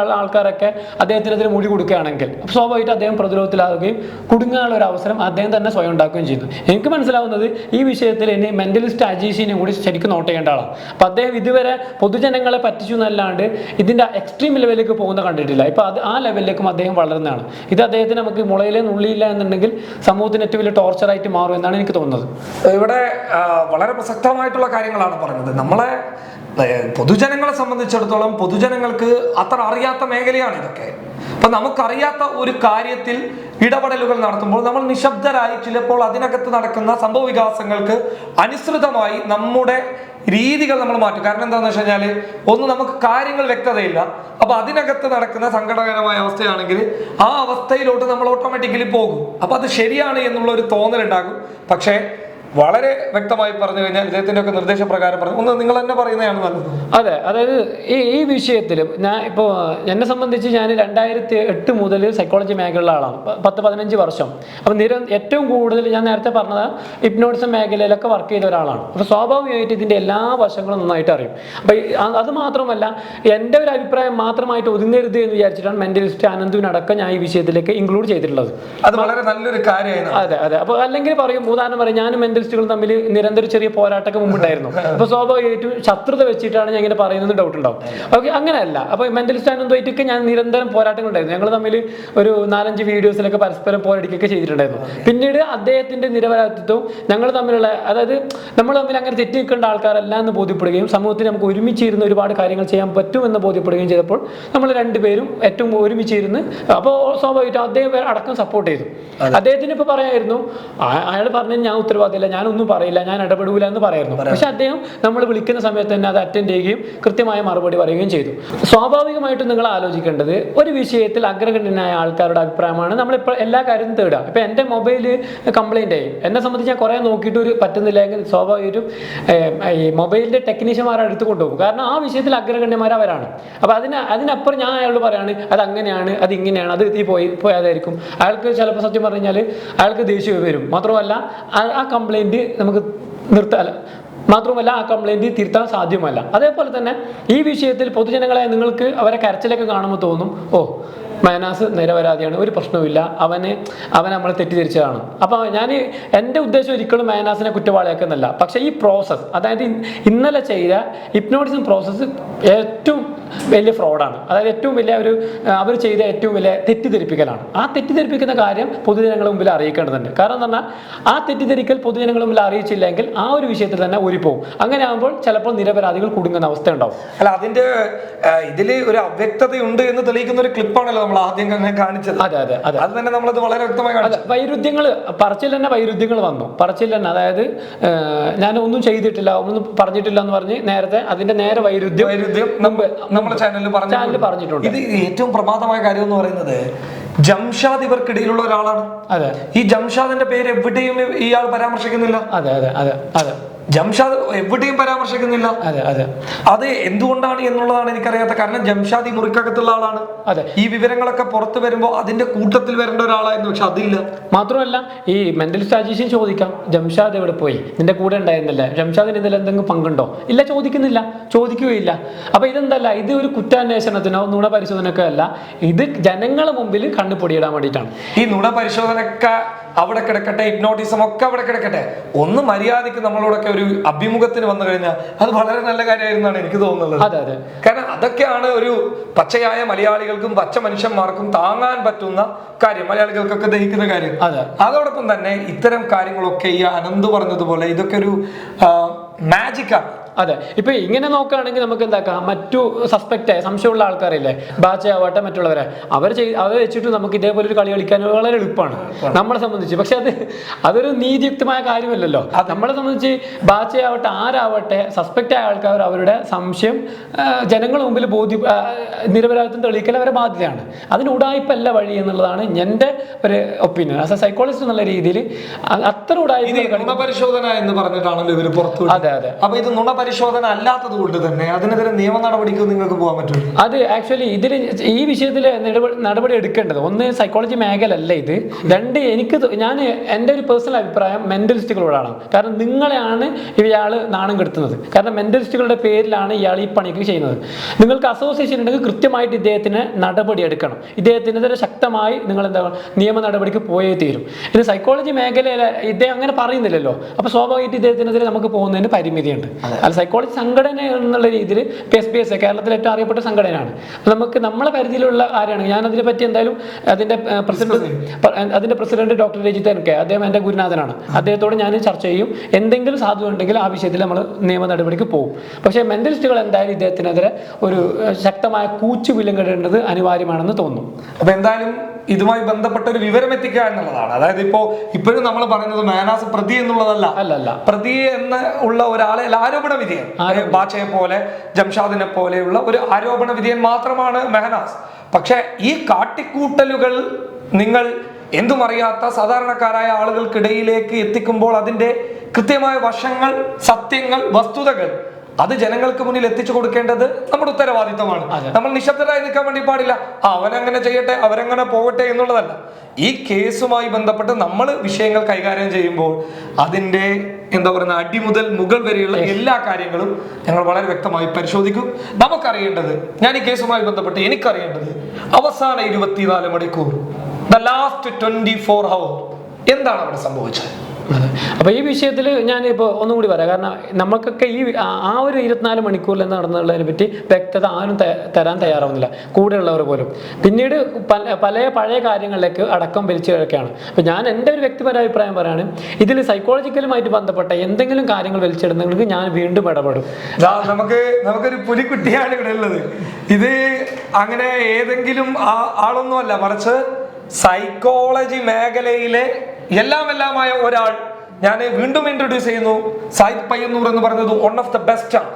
ആൾ- അദ്ദേഹത്തിന് അദ്ദേഹത്തിനെതിരെ മൊഴി കൊടുക്കുകയാണെങ്കിൽ സ്വാഭാവികമായിട്ട് അദ്ദേഹം പ്രതിരോധത്തിലാവുകയും കുടുങ്ങാനുള്ള ഒരു അവസരം അദ്ദേഹം തന്നെ സ്വയം ഉണ്ടാക്കുകയും ചെയ്യുന്നു. എനിക്ക് മനസ്സിലാവുന്നത് ഈ വിഷയത്തിൽ ഇനി മെന്റലിസ്റ്റ് അജീഷിനെ കൂടി ശരിക്കും നോട്ട് ചെയ്യേണ്ട ആളാണ്. അപ്പം അദ്ദേഹം ഇതുവരെ പൊതുജനങ്ങളെ പറ്റിച്ചു എന്നല്ലാണ്ട് ഇതിന്റെ എക്സ്ട്രീം ലെവലിലേക്ക് പോകുന്ന കണ്ടിട്ടില്ല. ഇപ്പൊ അത് ആ ലെവലിലേക്കും അദ്ദേഹം വളരുന്നതാണ്. ഇത് അദ്ദേഹത്തിന് നമുക്ക് മുളയിലെ നുള്ളിയില്ല എന്നുണ്ടെങ്കിൽ സമൂഹത്തിന് ഏറ്റവും വലിയ ടോർച്ചർ ആയിട്ട് മാറും എന്നാണ് എനിക്ക് തോന്നുന്നത്. ഇവിടെ വളരെ പ്രസക്തമായിട്ടുള്ള കാര്യങ്ങളാണ് പറഞ്ഞത്. നമ്മളെ പൊതുജനങ്ങളെ സംബന്ധിച്ചിടത്തോളം പൊതുജനങ്ങൾക്ക് അത്ര അറിയാത്ത മേഖലയാണ് ഇതൊക്കെ. അപ്പൊ നമുക്കറിയാത്ത ഒരു കാര്യത്തിൽ ഇടപെടലുകൾ നടത്തുമ്പോൾ നമ്മൾ നിശബ്ദരായി ചിലപ്പോൾ അതിനകത്ത് നടക്കുന്ന സംഭവ വികാസങ്ങൾക്ക് അനുസൃതമായി നമ്മുടെ രീതികൾ നമ്മൾ മാറ്റും. കാരണം എന്താണെന്ന് വെച്ച് കഴിഞ്ഞാൽ ഒന്ന് നമുക്ക് കാര്യങ്ങൾ വ്യക്തതയില്ല. അപ്പൊ അതിനകത്ത് നടക്കുന്ന സങ്കടകരമായ അവസ്ഥയാണെങ്കിൽ ആ അവസ്ഥയിലോട്ട് നമ്മൾ ഓട്ടോമാറ്റിക്കലി പോകും. അപ്പൊ അത് ശരിയാണ് എന്നുള്ള ഒരു തോന്നലുണ്ടാകും. പക്ഷേ വളരെ വ്യക്തമായി പറഞ്ഞു കഴിഞ്ഞാൽ ഇദ്ദേഹത്തിന്റെ ഒക്കെ നിർദ്ദേശപ്രകാരം പറഞ്ഞു. ഒന്ന് നിങ്ങൾ തന്നെ പറയുന്നതാണ് നല്ലത്. അതെ അതായത് ഈ ഈ വിഷയത്തിലും ഞാൻ ഇപ്പോൾ എന്നെ സംബന്ധിച്ച് ഞാൻ രണ്ടായിരത്തി എട്ട് മുതൽ സൈക്കോളജി മേഖലയിലുള്ള ആളാണ്. പത്ത് പതിനഞ്ച് വർഷം. അപ്പം നിര ഏറ്റവും കൂടുതൽ ഞാൻ നേരത്തെ പറഞ്ഞത് ഹിപ്നോട്ടിസം മേഖലയിലൊക്കെ വർക്ക് ചെയ്ത ഒരാളാണ്. അപ്പോൾ സ്വാഭാവികമായിട്ട് ഇതിന്റെ എല്ലാ വശങ്ങളും നന്നായിട്ട് അറിയും. അപ്പം അത് മാത്രമല്ല എന്റെ ഒരു അഭിപ്രായം മാത്രമായിട്ട് ഒതുങ്ങരുത് എന്ന് വിചാരിച്ചിട്ടാണ് മെന്റലിസ്റ്റ് അനന്തുവിനടക്കം ഞാൻ ഈ വിഷയത്തിലേക്ക് ഇൻക്ലൂഡ് ചെയ്തിട്ടുള്ളത്. അത് വളരെ നല്ലൊരു കാര്യമാണ് അതെ അതെ. അപ്പോൾ അല്ലെങ്കിൽ പറയും ഉദാഹരണം പറയും ഞാനും മെന്റലിസ്റ്റുകൾ തമ്മിൽ നിരന്തര ചെറിയ പോരാട്ടമൊക്കെ മുമ്പുണ്ടായിരുന്നു. അപ്പൊ സ്വാഭാവികമായിട്ടും ശത്രുത വെച്ചിട്ടാണ് ഞാൻ ഇങ്ങനെ പറയുന്നത് ഡൗട്ട് ഉണ്ടാവും. ഓക്കെ അങ്ങനെയല്ല. അപ്പൊ മെന്റലിസ്റ്റ് ആനന്ദമായിട്ടൊക്കെ ഞാൻ നിരന്തരം പോരാട്ടങ്ങൾ ഉണ്ടായിരുന്നു ഞങ്ങൾ തമ്മിൽ ഒരു നാലഞ്ച് വീഡിയോസിലൊക്കെ പരസ്പരം പോരടിക്കുകയൊക്കെ ചെയ്തിട്ടുണ്ടായിരുന്നു. പിന്നീട് അദ്ദേഹത്തിന്റെ നിരപരാധിത്വവും ഞങ്ങൾ തമ്മിലുള്ള അതായത് നമ്മൾ തമ്മിൽ അങ്ങനെ തെറ്റി നിൽക്കേണ്ട ആൾക്കാരല്ല എന്ന് ബോധ്യപ്പെടുകയും സമൂഹത്തിൽ നമുക്ക് ഒരുമിച്ചിരുന്ന് ഒരുപാട് കാര്യങ്ങൾ ചെയ്യാൻ പറ്റുമെന്ന് ബോധ്യപ്പെടുകയും ചെയ്തപ്പോൾ നമ്മൾ രണ്ടുപേരും ഏറ്റവും ഒരുമിച്ചിരുന്ന് അപ്പോൾ സ്വാഭാവികമായിട്ടും അദ്ദേഹം അടക്കം സപ്പോർട്ട് ചെയ്തു. അദ്ദേഹത്തിന് ഇപ്പൊ പറയായിരുന്നു അയാൾ പറഞ്ഞു ഞാൻ ഉത്തരവാദിയില്ല ഞാനൊന്നും പറയില്ല ഞാൻ ഇടപെടൂല എന്ന് പറയായിരുന്നു പക്ഷെ അദ്ദേഹം നമ്മൾ വിളിക്കുന്ന സമയത്ത് തന്നെ അത് അറ്റൻഡ് ചെയ്യുകയും കൃത്യമായ മറുപടി പറയുകയും ചെയ്തു. സ്വാഭാവികമായിട്ടും നിങ്ങൾ ആലോചിക്കേണ്ടത് ഒരു വിഷയത്തിൽ അഗ്രഗണ്യനായ ആൾക്കാരുടെ അഭിപ്രായമാണ്. നമ്മൾ നമ്മളിപ്പോൾ എല്ലാ കാര്യവും തേടുക. ഇപ്പൊ എന്റെ മൊബൈൽ കംപ്ലൈന്റ് ആയി. എന്നെ സംബന്ധിച്ച് ഞാൻ കുറേ നോക്കിയിട്ട് ഒരു പറ്റുന്നില്ലെങ്കിൽ സ്വാഭാവികമായിട്ടും ഈ മൊബൈലിന്റെ ടെക്നീഷ്യന്മാരെ അടുത്ത് കൊണ്ടുപോകും. കാരണം ആ വിഷയത്തിൽ അഗ്രഗണ്യന്മാർ അവരാണ്. അപ്പൊ അതിന് അതിനപ്പുറം ഞാൻ അയാളോട് പറയാണ് അത് അങ്ങനെയാണ് അത് ഇങ്ങനെയാണ് അത് ഈ പോയി പോയാതായിരിക്കും. അയാൾക്ക് ചിലപ്പോൾ സത്യം പറഞ്ഞു കഴിഞ്ഞാൽ അയാൾക്ക് ദേഷ്യം വരും. മാത്രമല്ല ആ- ആ കംപ്ലൈന്റ് നമുക്ക് നിർത്താൻ മാത്രമല്ല ആ കംപ്ലൈന്റ് തിരുത്താൻ സാധ്യമല്ല. അതേപോലെ തന്നെ ഈ വിഷയത്തിൽ പൊതുജനങ്ങളെ നിങ്ങൾക്ക് അവരെ കരച്ചിലൊക്കെ കാണുമ്പോൾ തോന്നും ഓ മൈനാസ് നിരപരാധിയാണ് ഒരു പ്രശ്നവുമില്ല. അവന് അവൻ നമ്മളെ തെറ്റിദ്ധരിച്ചതാണ്. അപ്പോൾ ഞാൻ എന്റെ ഉദ്ദേശം ഒരിക്കലും മൈനാസിനെ കുറ്റവാളിയാക്കുന്നില്ല പക്ഷേ ഈ പ്രോസസ്സ് അതായത് ഇന്നലെ ചെയ്ത ഹിപ്നോട്ടിസം പ്രോസസ്സ് ഏറ്റവും വലിയ ഫ്രോഡാണ് അതായത് ഏറ്റവും വലിയ ഒരു അവർ ചെയ്ത ഏറ്റവും വലിയ തെറ്റിദ്ധരിപ്പിക്കലാണ്. ആ തെറ്റിദ്ധരിപ്പിക്കുന്ന കാര്യം പൊതുജനങ്ങളുടെ മുമ്പിൽ അറിയിക്കേണ്ടതുണ്ട്. കാരണം എന്ന് പറഞ്ഞാൽ ആ തെറ്റിദ്ധരിക്കൽ പൊതുജനങ്ങളുടെ മുമ്പിൽ അറിയിച്ചില്ലെങ്കിൽ ആ ഒരു വിഷയത്തിൽ തന്നെ ഊരിപ്പോകും അങ്ങനെ ആകുമ്പോൾ ചിലപ്പോൾ നിരപരാധികൾ കുടുങ്ങുന്ന അവസ്ഥ ഉണ്ടാവും അല്ല അതിന്റെ ഇതിൽ ഒരു അവ്യക്തതയുണ്ട് എന്ന് തെളിയിക്കുന്ന ഒരു ക്ലിപ്പാണല്ലോ നമ്മൾ ആദ്യം തന്നെ കാണിച്ചത്. അതെ അതെ അതെ. അത് തന്നെ നമ്മളത് വളരെ വ്യക്തമായി വൈരുദ്ധ്യങ്ങൾ പറച്ചിൽ തന്നെ വൈരുദ്ധ്യങ്ങൾ വന്നു. പറച്ചിൽ തന്നെ അതായത് ഞാൻ ഒന്നും ചെയ്തിട്ടില്ല ഒന്നും പറഞ്ഞിട്ടില്ല എന്ന് പറഞ്ഞ് നേരത്തെ അതിന്റെ നേരെ വൈരുദ്ധ്യം വൈരുദ്ധ്യം നമ്മുടെ ചാനലിൽ പറഞ്ഞു ചാനലിൽ പറഞ്ഞിട്ടുണ്ട്. ഇത് ഏറ്റവും പ്രമാദമായ കാര്യം എന്ന് പറയുന്നത് ജംഷാദ് ഇവർക്കിടയിലുള്ള ഒരാളാണ്. അതെ. ഈ ജംഷാദിന്റെ പേര് എവിടെയും ഇയാൾ പരാമർശിക്കുന്നില്ല. അതെ അതെ അതെ അതെ. ജംഷാദ് എവിടെയും പരാമർശിക്കുന്നില്ല. അതെ അതെ. അത് എന്തുകൊണ്ടാണ് എന്നുള്ളതാണ് എനിക്കറിയാത്ത കാരണം ജംഷാദ് ഈ മുറിക്കകത്തുള്ള ആളാണ്. അതെ. ഈ വിവരങ്ങളൊക്കെ പുറത്തു വരുമ്പോൾ അതിന്റെ കൂട്ടത്തിൽ വരേണ്ട ഒരാളായിരുന്നു പക്ഷെ അതില്ല. മാത്രമല്ല ഈ മെന്റൽ സ്റ്റാജീഷൻ ചോദിക്കാം ജംഷാദ് എവിടെ പോയി? നിന്റെ കൂടെ ഉണ്ടായിരുന്നില്ല? ജംഷാദിന് ഇതിൽ എന്തെങ്കിലും പങ്കുണ്ടോ? ഇല്ല ചോദിക്കുന്നില്ല. ചോദിക്കുകയില്ല. അപ്പൊ ഇതെന്തല്ല ഇത് ഒരു കുറ്റാന്വേഷണത്തിനോ നുണ പരിശോധനക്കോ അല്ല. ഇത് ജനങ്ങളെ മുമ്പിൽ കണ്ണുപൊടിയിടാൻ വേണ്ടിയിട്ടാണ്. ഈ നുണ പരിശോധനക്ക അവിടെ കിടക്കട്ടെ ഹിപ്നോട്ടിസം ഒക്കെ അവിടെ കിടക്കട്ടെ ഒന്ന് മര്യാദയ്ക്ക് നമ്മളോടൊക്കെ ഒരു അഭിമുഖത്തിന് വന്നു കഴിഞ്ഞാൽ അത് വളരെ നല്ല കാര്യമായിരുന്നാണ് എനിക്ക് തോന്നുന്നത്. അതെ അതെ. കാരണം അതൊക്കെയാണ് ഒരു പച്ചയായ മലയാളികൾക്കും പച്ച മനുഷ്യന്മാർക്കും താങ്ങാൻ പറ്റുന്ന കാര്യം മലയാളികൾക്കൊക്കെ ദഹിക്കുന്ന കാര്യം. അതെ. അതോടൊപ്പം തന്നെ ഇത്തരം കാര്യങ്ങളൊക്കെ ഈ അനന്ത് പറഞ്ഞതുപോലെ ഇതൊക്കെ ഒരു മാജിക്കാണ് അതെ. ഇപ്പൊ ഇങ്ങനെ നോക്കുകയാണെങ്കിൽ നമുക്ക് എന്താക്കാം? മറ്റു സസ്പെക്റ്റ് സംശയമുള്ള ആൾക്കാരില്ലേ? ബാച്ച ആവട്ടെ മറ്റുള്ളവരെ. അവർ ചെയ് അവർ വെച്ചിട്ട് നമുക്ക് ഇതേപോലെ ഒരു കളി കളിക്കാൻ വളരെ എളുപ്പമാണ്. നമ്മളെ സംബന്ധിച്ച്. പക്ഷെ അത് അതൊരു നീതിയുക്തമായ കാര്യമല്ലല്ലോ. നമ്മളെ സംബന്ധിച്ച് ബാച്ച ആവട്ടെ ആരാവട്ടെ സസ്പെക്റ്റ് ആയ ആൾക്കാർ അവരുടെ സംശയം ജനങ്ങളുടെ മുമ്പിൽ ബോധ്യ നിരപരാധിത്വം തെളിയിക്കൽ അവരെ ബാധ്യതയാണ്. അതിന് ഉടായ്പല്ല വഴി എന്നുള്ളതാണ് എന്റെ ഒരു ഒപ്പീനിയൻ ആസ് എ സൈക്കോളജിസ്റ്റ് എന്നുള്ള രീതിയിൽ അത്ര ഉടായ്പ എന്ന് പറഞ്ഞിട്ടാണല്ലോ ഇവർ പുറത്തു. അതെ അതെ. അപ്പൊ ഇത് നുണപരിശോധന അല്ലാത്തത് കൊണ്ട് തന്നെ അതിനെതിരെ നിയമ നടപടിക്ക് നിങ്ങൾക്ക് പോകാൻ പറ്റും. അത് ആക്ച്വലി ഇതിൽ ഈ വിഷയത്തിൽ നടപടി എടുക്കേണ്ടത് ഒന്ന് സൈക്കോളജി മേഖല അല്ല ഇത്. രണ്ട് എനിക്ക് ഞാൻ എന്റെ ഒരു പേഴ്സണൽ അഭിപ്രായം മെന്റലിസ്റ്റുകളോടാണ് കാരണം നിങ്ങളെയാണ് ഇയാൾ നാണം കെടുത്തുന്നത്. കാരണം മെന്റലിസ്റ്റുകളുടെ പേരിലാണ് ഇയാൾ ഈ പണിക്ക് ചെയ്യുന്നത്. നിങ്ങൾക്ക് അസോസിയേഷൻ ഉണ്ടെങ്കിൽ കൃത്യമായിട്ട് ഇദ്ദേഹത്തിന് നടപടി എടുക്കണം. ഇദ്ദേഹത്തിനെതിരെ ശക്തമായി നിങ്ങൾ എന്താ നിയമ നടപടിക്ക് പോയേ തീരും. ഇത് സൈക്കോളജി മേഖലയിൽ ഇദ്ദേഹം അങ്ങനെ പറയുന്നില്ലല്ലോ. അപ്പോൾ സ്വാഭാവികമായിട്ട് ഇദ്ദേഹത്തിനെതിരെ നമുക്ക് പോകുന്നതിന് പരിമിതിയുണ്ട്. അല്ല സൈക്കോളജി സംഘടന എന്നുള്ള രീതിയിൽ പി എസ് പി എസ് കേരളത്തിലെ ഏറ്റവും അറിയപ്പെട്ട സംഘടനയാണ്. നമുക്ക് നമ്മളെ പരിധിയിലുള്ള ആരാണ്? ഞാൻ അതിനെ പറ്റി എന്തായാലും അതിന്റെ പ്രസിഡന്റ് അതിന്റെ president doctor Rajith N K അദ്ദേഹം എന്റെ ഗുരുനാഥനാണ്. അദ്ദേഹത്തോട് ഞാൻ ചർച്ച ചെയ്യും. എന്തെങ്കിലും സാധു ഉണ്ടെങ്കിൽ ആ വിഷയത്തിൽ നമ്മൾ നിയമ നടപടിക്ക് പോകും. പക്ഷേ മെന്റലിസ്റ്റുകൾ എന്തായാലും ഇദ്ദേഹത്തിനെതിരെ ഒരു ശക്തമായ കൂച്ചു വിലങ്ങിടേണ്ടത് അനിവാര്യമാണെന്ന് തോന്നുന്നു അപ്പൊ എന്തായാലും ഇതുമായി ബന്ധപ്പെട്ട ഒരു വിവരം എത്തിക്കുക എന്നുള്ളതാണ്. അതായത് ഇപ്പോ ഇപ്പോഴും നമ്മൾ പറയുന്നത് മാനാസ് പ്രതി എന്നുള്ളതല്ല. അല്ലല്ല അല്ല. പ്രതി എന്ന് ഉള്ള ഒരാളെ ആരോപണ വിധേയൻ. ബാച്ചയെ പോലെ ജംഷാദിനെ പോലെയുള്ള ഒരു ആരോപണ വിധേയൻ മാത്രമാണ് മെഹനാസ് പക്ഷെ ഈ കാട്ടിക്കൂട്ടലുകൾ നിങ്ങൾ എന്തും അറിയാത്ത സാധാരണക്കാരായ ആളുകൾക്കിടയിലേക്ക് എത്തിക്കുമ്പോൾ അതിന്റെ കൃത്യമായ വശങ്ങൾ സത്യങ്ങൾ വസ്തുതകൾ അത് ജനങ്ങൾക്ക് മുന്നിൽ എത്തിച്ചു കൊടുക്കേണ്ടത് നമ്മുടെ ഉത്തരവാദിത്തമാണ് നമ്മൾ നിശബ്ദരായി നിൽക്കാൻ വേണ്ടി പാടില്ല. അവനങ്ങനെ ചെയ്യട്ടെ അവരങ്ങനെ പോകട്ടെ എന്നുള്ളതല്ല. ഈ കേസുമായി ബന്ധപ്പെട്ട് നമ്മൾ വിഷയങ്ങൾ കൈകാര്യം ചെയ്യുമ്പോൾ അതിന്റെ എന്താ പറയുന്ന അടി മുതൽ മുകൾ വരെയുള്ള എല്ലാ കാര്യങ്ങളും ഞങ്ങൾ വളരെ വ്യക്തമായി പരിശോധിക്കും. നമുക്കറിയേണ്ടത് ഞാൻ ഈ കേസുമായി ബന്ധപ്പെട്ട് എനിക്കറിയേണ്ടത് അവസാന ഇരുപത്തിനാല് മണിക്കൂർ the last twenty four hour എന്താണ് അവിടെ സംഭവിച്ചത്? അപ്പോൾ ഈ വിഷയത്തിൽ ഞാനിപ്പോൾ ഒന്നും കൂടി പറയാം. കാരണം നമുക്കൊക്കെ ഈ ആ- ഒരു ഇരുപത്തിനാല് മണിക്കൂറിൽ എന്ന് നടന്നുള്ളതിനെ പറ്റി വ്യക്തത ആരും തരാൻ തയ്യാറാവുന്നില്ല. കൂടെയുള്ളവർ പോലും. പിന്നീട് പല പല പഴയ കാര്യങ്ങളിലേക്ക് അടക്കം വലിച്ചു കിടക്കുകയാണ്. അപ്പോൾ ഞാൻ എന്റെ ഒരു വ്യക്തിപര അഭിപ്രായം പറയാണ് ഇതിൽ സൈക്കോളജിക്കലുമായിട്ട് ബന്ധപ്പെട്ട എന്തെങ്കിലും കാര്യങ്ങൾ വലിച്ചിടുന്നെങ്കിൽ ഞാൻ വീണ്ടും ഇടപെടും. നമുക്ക് നമുക്കൊരു പുലിക്കുട്ടിയാണ് ഇവിടെ ഉള്ളത്. ഇത് അങ്ങനെ ഏതെങ്കിലും ആളൊന്നുമല്ല. മറിച്ച് സൈക്കോളജി മേഖലയിലെ എല്ലാം എല്ലാമായ ഒരാൾ ഞാൻ വീണ്ടും ഇൻട്രൊഡ്യൂസ് ചെയ്യുന്നു. സായിദ് പയ്യന്നൂർ എന്ന് പറയുന്നത് വൺ ഓഫ് ദ ബെസ്റ്റ് ആണ്.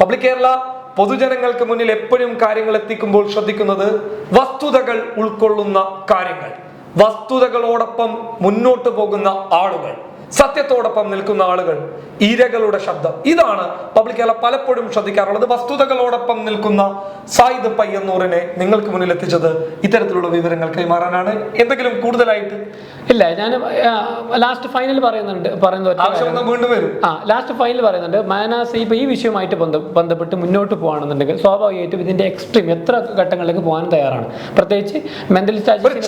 പബ്ലിക് കേരള പൊതുജനങ്ങൾക്ക് മുന്നിൽ എപ്പോഴും കാര്യങ്ങൾ എത്തിക്കുമ്പോൾ ശ്രദ്ധിക്കുന്നത് വസ്തുതകൾ ഉൾക്കൊള്ളുന്ന കാര്യങ്ങൾ. വസ്തുതകളോടൊപ്പം മുന്നോട്ട് പോകുന്ന ആളുകൾ. സത്യത്തോടൊപ്പം നിൽക്കുന്ന ആളുകൾ ഇരകളുടെ ശബ്ദം. ഇതാണ് പബ്ലിക് കേരള പലപ്പോഴും ശ്രദ്ധിക്കാറുള്ളത്. വസ്തുതകളോടൊപ്പം നിൽക്കുന്ന സായിദ് പയ്യന്നൂറിനെ നിങ്ങൾക്ക് മുന്നിൽ എത്തിച്ചത് ഇത്തരത്തിലുള്ള വിവരങ്ങൾ കൈമാറാനാണ്. എന്തെങ്കിലും കൂടുതലായിട്ട്? ഇല്ല ഞാൻ ലാസ്റ്റ് ഫൈനൽ പറയുന്നുണ്ട് പറയുന്നത് വീണ്ടും വരും. ആ ലാസ്റ്റ് ഫൈനൽ പറയുന്നുണ്ട്. മാനാസ് ഇപ്പൊ ഈ വിഷയവുമായിട്ട് ബന്ധ ബന്ധപ്പെട്ട് മുന്നോട്ട് പോകുകയാണെന്നുണ്ടെങ്കിൽ സ്വാഭാവികമായിട്ടും ഇതിന്റെ എക്സ്ട്രീം എത്ര ഘട്ടങ്ങളിലേക്ക് പോകാൻ തയ്യാറാണ്. പ്രത്യേകിച്ച് മെന്റൽ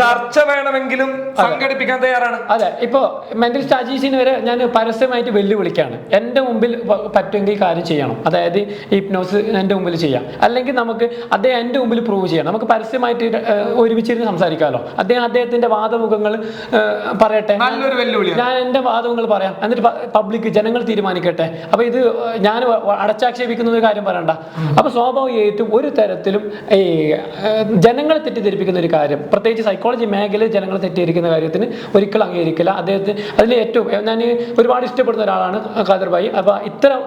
ചർച്ച വേണമെങ്കിലും സംഘടിപ്പിക്കാൻ തയ്യാറാണ്. അതെ ഇപ്പോ മെന്റൽ സ്റ്റാജീസിന് വരെ ഞാൻ പരസ്യമായിട്ട് വെല്ലുവിളിക്കുകയാണ് എന്റെ മുമ്പിൽ പറ്റുമെങ്കിൽ കാര്യം ചെയ്യണം. അതായത് ഹിപ്നോസ് എന്റെ മുമ്പിൽ ചെയ്യാം. അല്ലെങ്കിൽ നമുക്ക് അദ്ദേഹം എന്റെ മുമ്പിൽ പ്രൂവ് ചെയ്യാം. നമുക്ക് പരസ്യമായിട്ട് ഒരുമിച്ചിരുന്ന് സംസാരിക്കാമല്ലോ അദ്ദേഹം അദ്ദേഹത്തിന്റെ വാദമുഖങ്ങൾ പറയട്ടെ. ഞാൻ എന്റെ വാദമുഖങ്ങൾ പറയാം. എന്നിട്ട് പബ്ലിക് ജനങ്ങൾ തീരുമാനിക്കട്ടെ. അപ്പൊ ഇത് ഞാൻ അടച്ചാക്ഷേപിക്കുന്ന ഒരു കാര്യം പറയണ്ട. അപ്പൊ സ്വാഭാവികമായിട്ടും ഒരു തരത്തിലും ഈ ജനങ്ങളെ തെറ്റിദ്ധരിപ്പിക്കുന്ന ഒരു കാര്യം. പ്രത്യേകിച്ച് സൈക്കോളജി മേഖലയിൽ ജനങ്ങളെ തെറ്റിദ്ധരിക്കുന്ന കാര്യത്തിന് ഒരിക്കലും അംഗീകരിക്കില്ല. അദ്ദേഹത്തിന് അതിൽ ഏറ്റവും ഞാൻ ഒരുപാട് ഇഷ്ടപ്പെടുന്ന ഒരാളാണ് ഖാദർ ഭായി. അപ്പൊ ഇത്തരം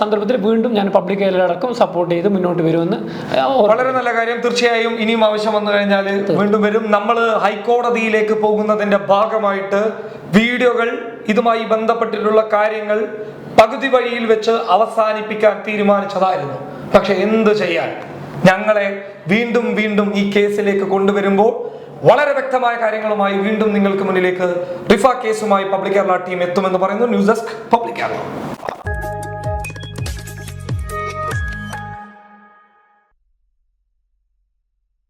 സന്ദർഭത്തിൽ വീണ്ടും ഞാൻ പബ്ലിക് ഏരിയയിലടക്കം സപ്പോർട്ട് ചെയ്ത് മുന്നോട്ട് വരുമെന്ന് വളരെ നല്ല കാര്യം. തീർച്ചയായും ഇനിയും ആവശ്യം വന്നു കഴിഞ്ഞാൽ വീണ്ടും വരും. നമ്മൾ ഹൈക്കോടതിയിലേക്ക് പോകുന്നതിന്റെ ഭാഗമായിട്ട് വീഡിയോകൾ ഇതുമായി ബന്ധപ്പെട്ടിട്ടുള്ള കാര്യങ്ങൾ പകുതി വഴിയിൽ വെച്ച് അവസാനിപ്പിക്കാൻ തീരുമാനിച്ചതായിരുന്നു. പക്ഷെ എന്ത് ചെയ്യാൻ? ഞങ്ങളെ വീണ്ടും വീണ്ടും ഈ കേസിലേക്ക് കൊണ്ടുവരുമ്പോൾ വളരെ വ്യക്തമായ കാര്യങ്ങളുമായി വീണ്ടും നിങ്ങൾക്ക് മുന്നിലേക്ക് റിഫ കേസുമായി പബ്ലിക് കേരള ടീം എത്തുമെന്ന് പറയുന്നു. News desk public Kerala.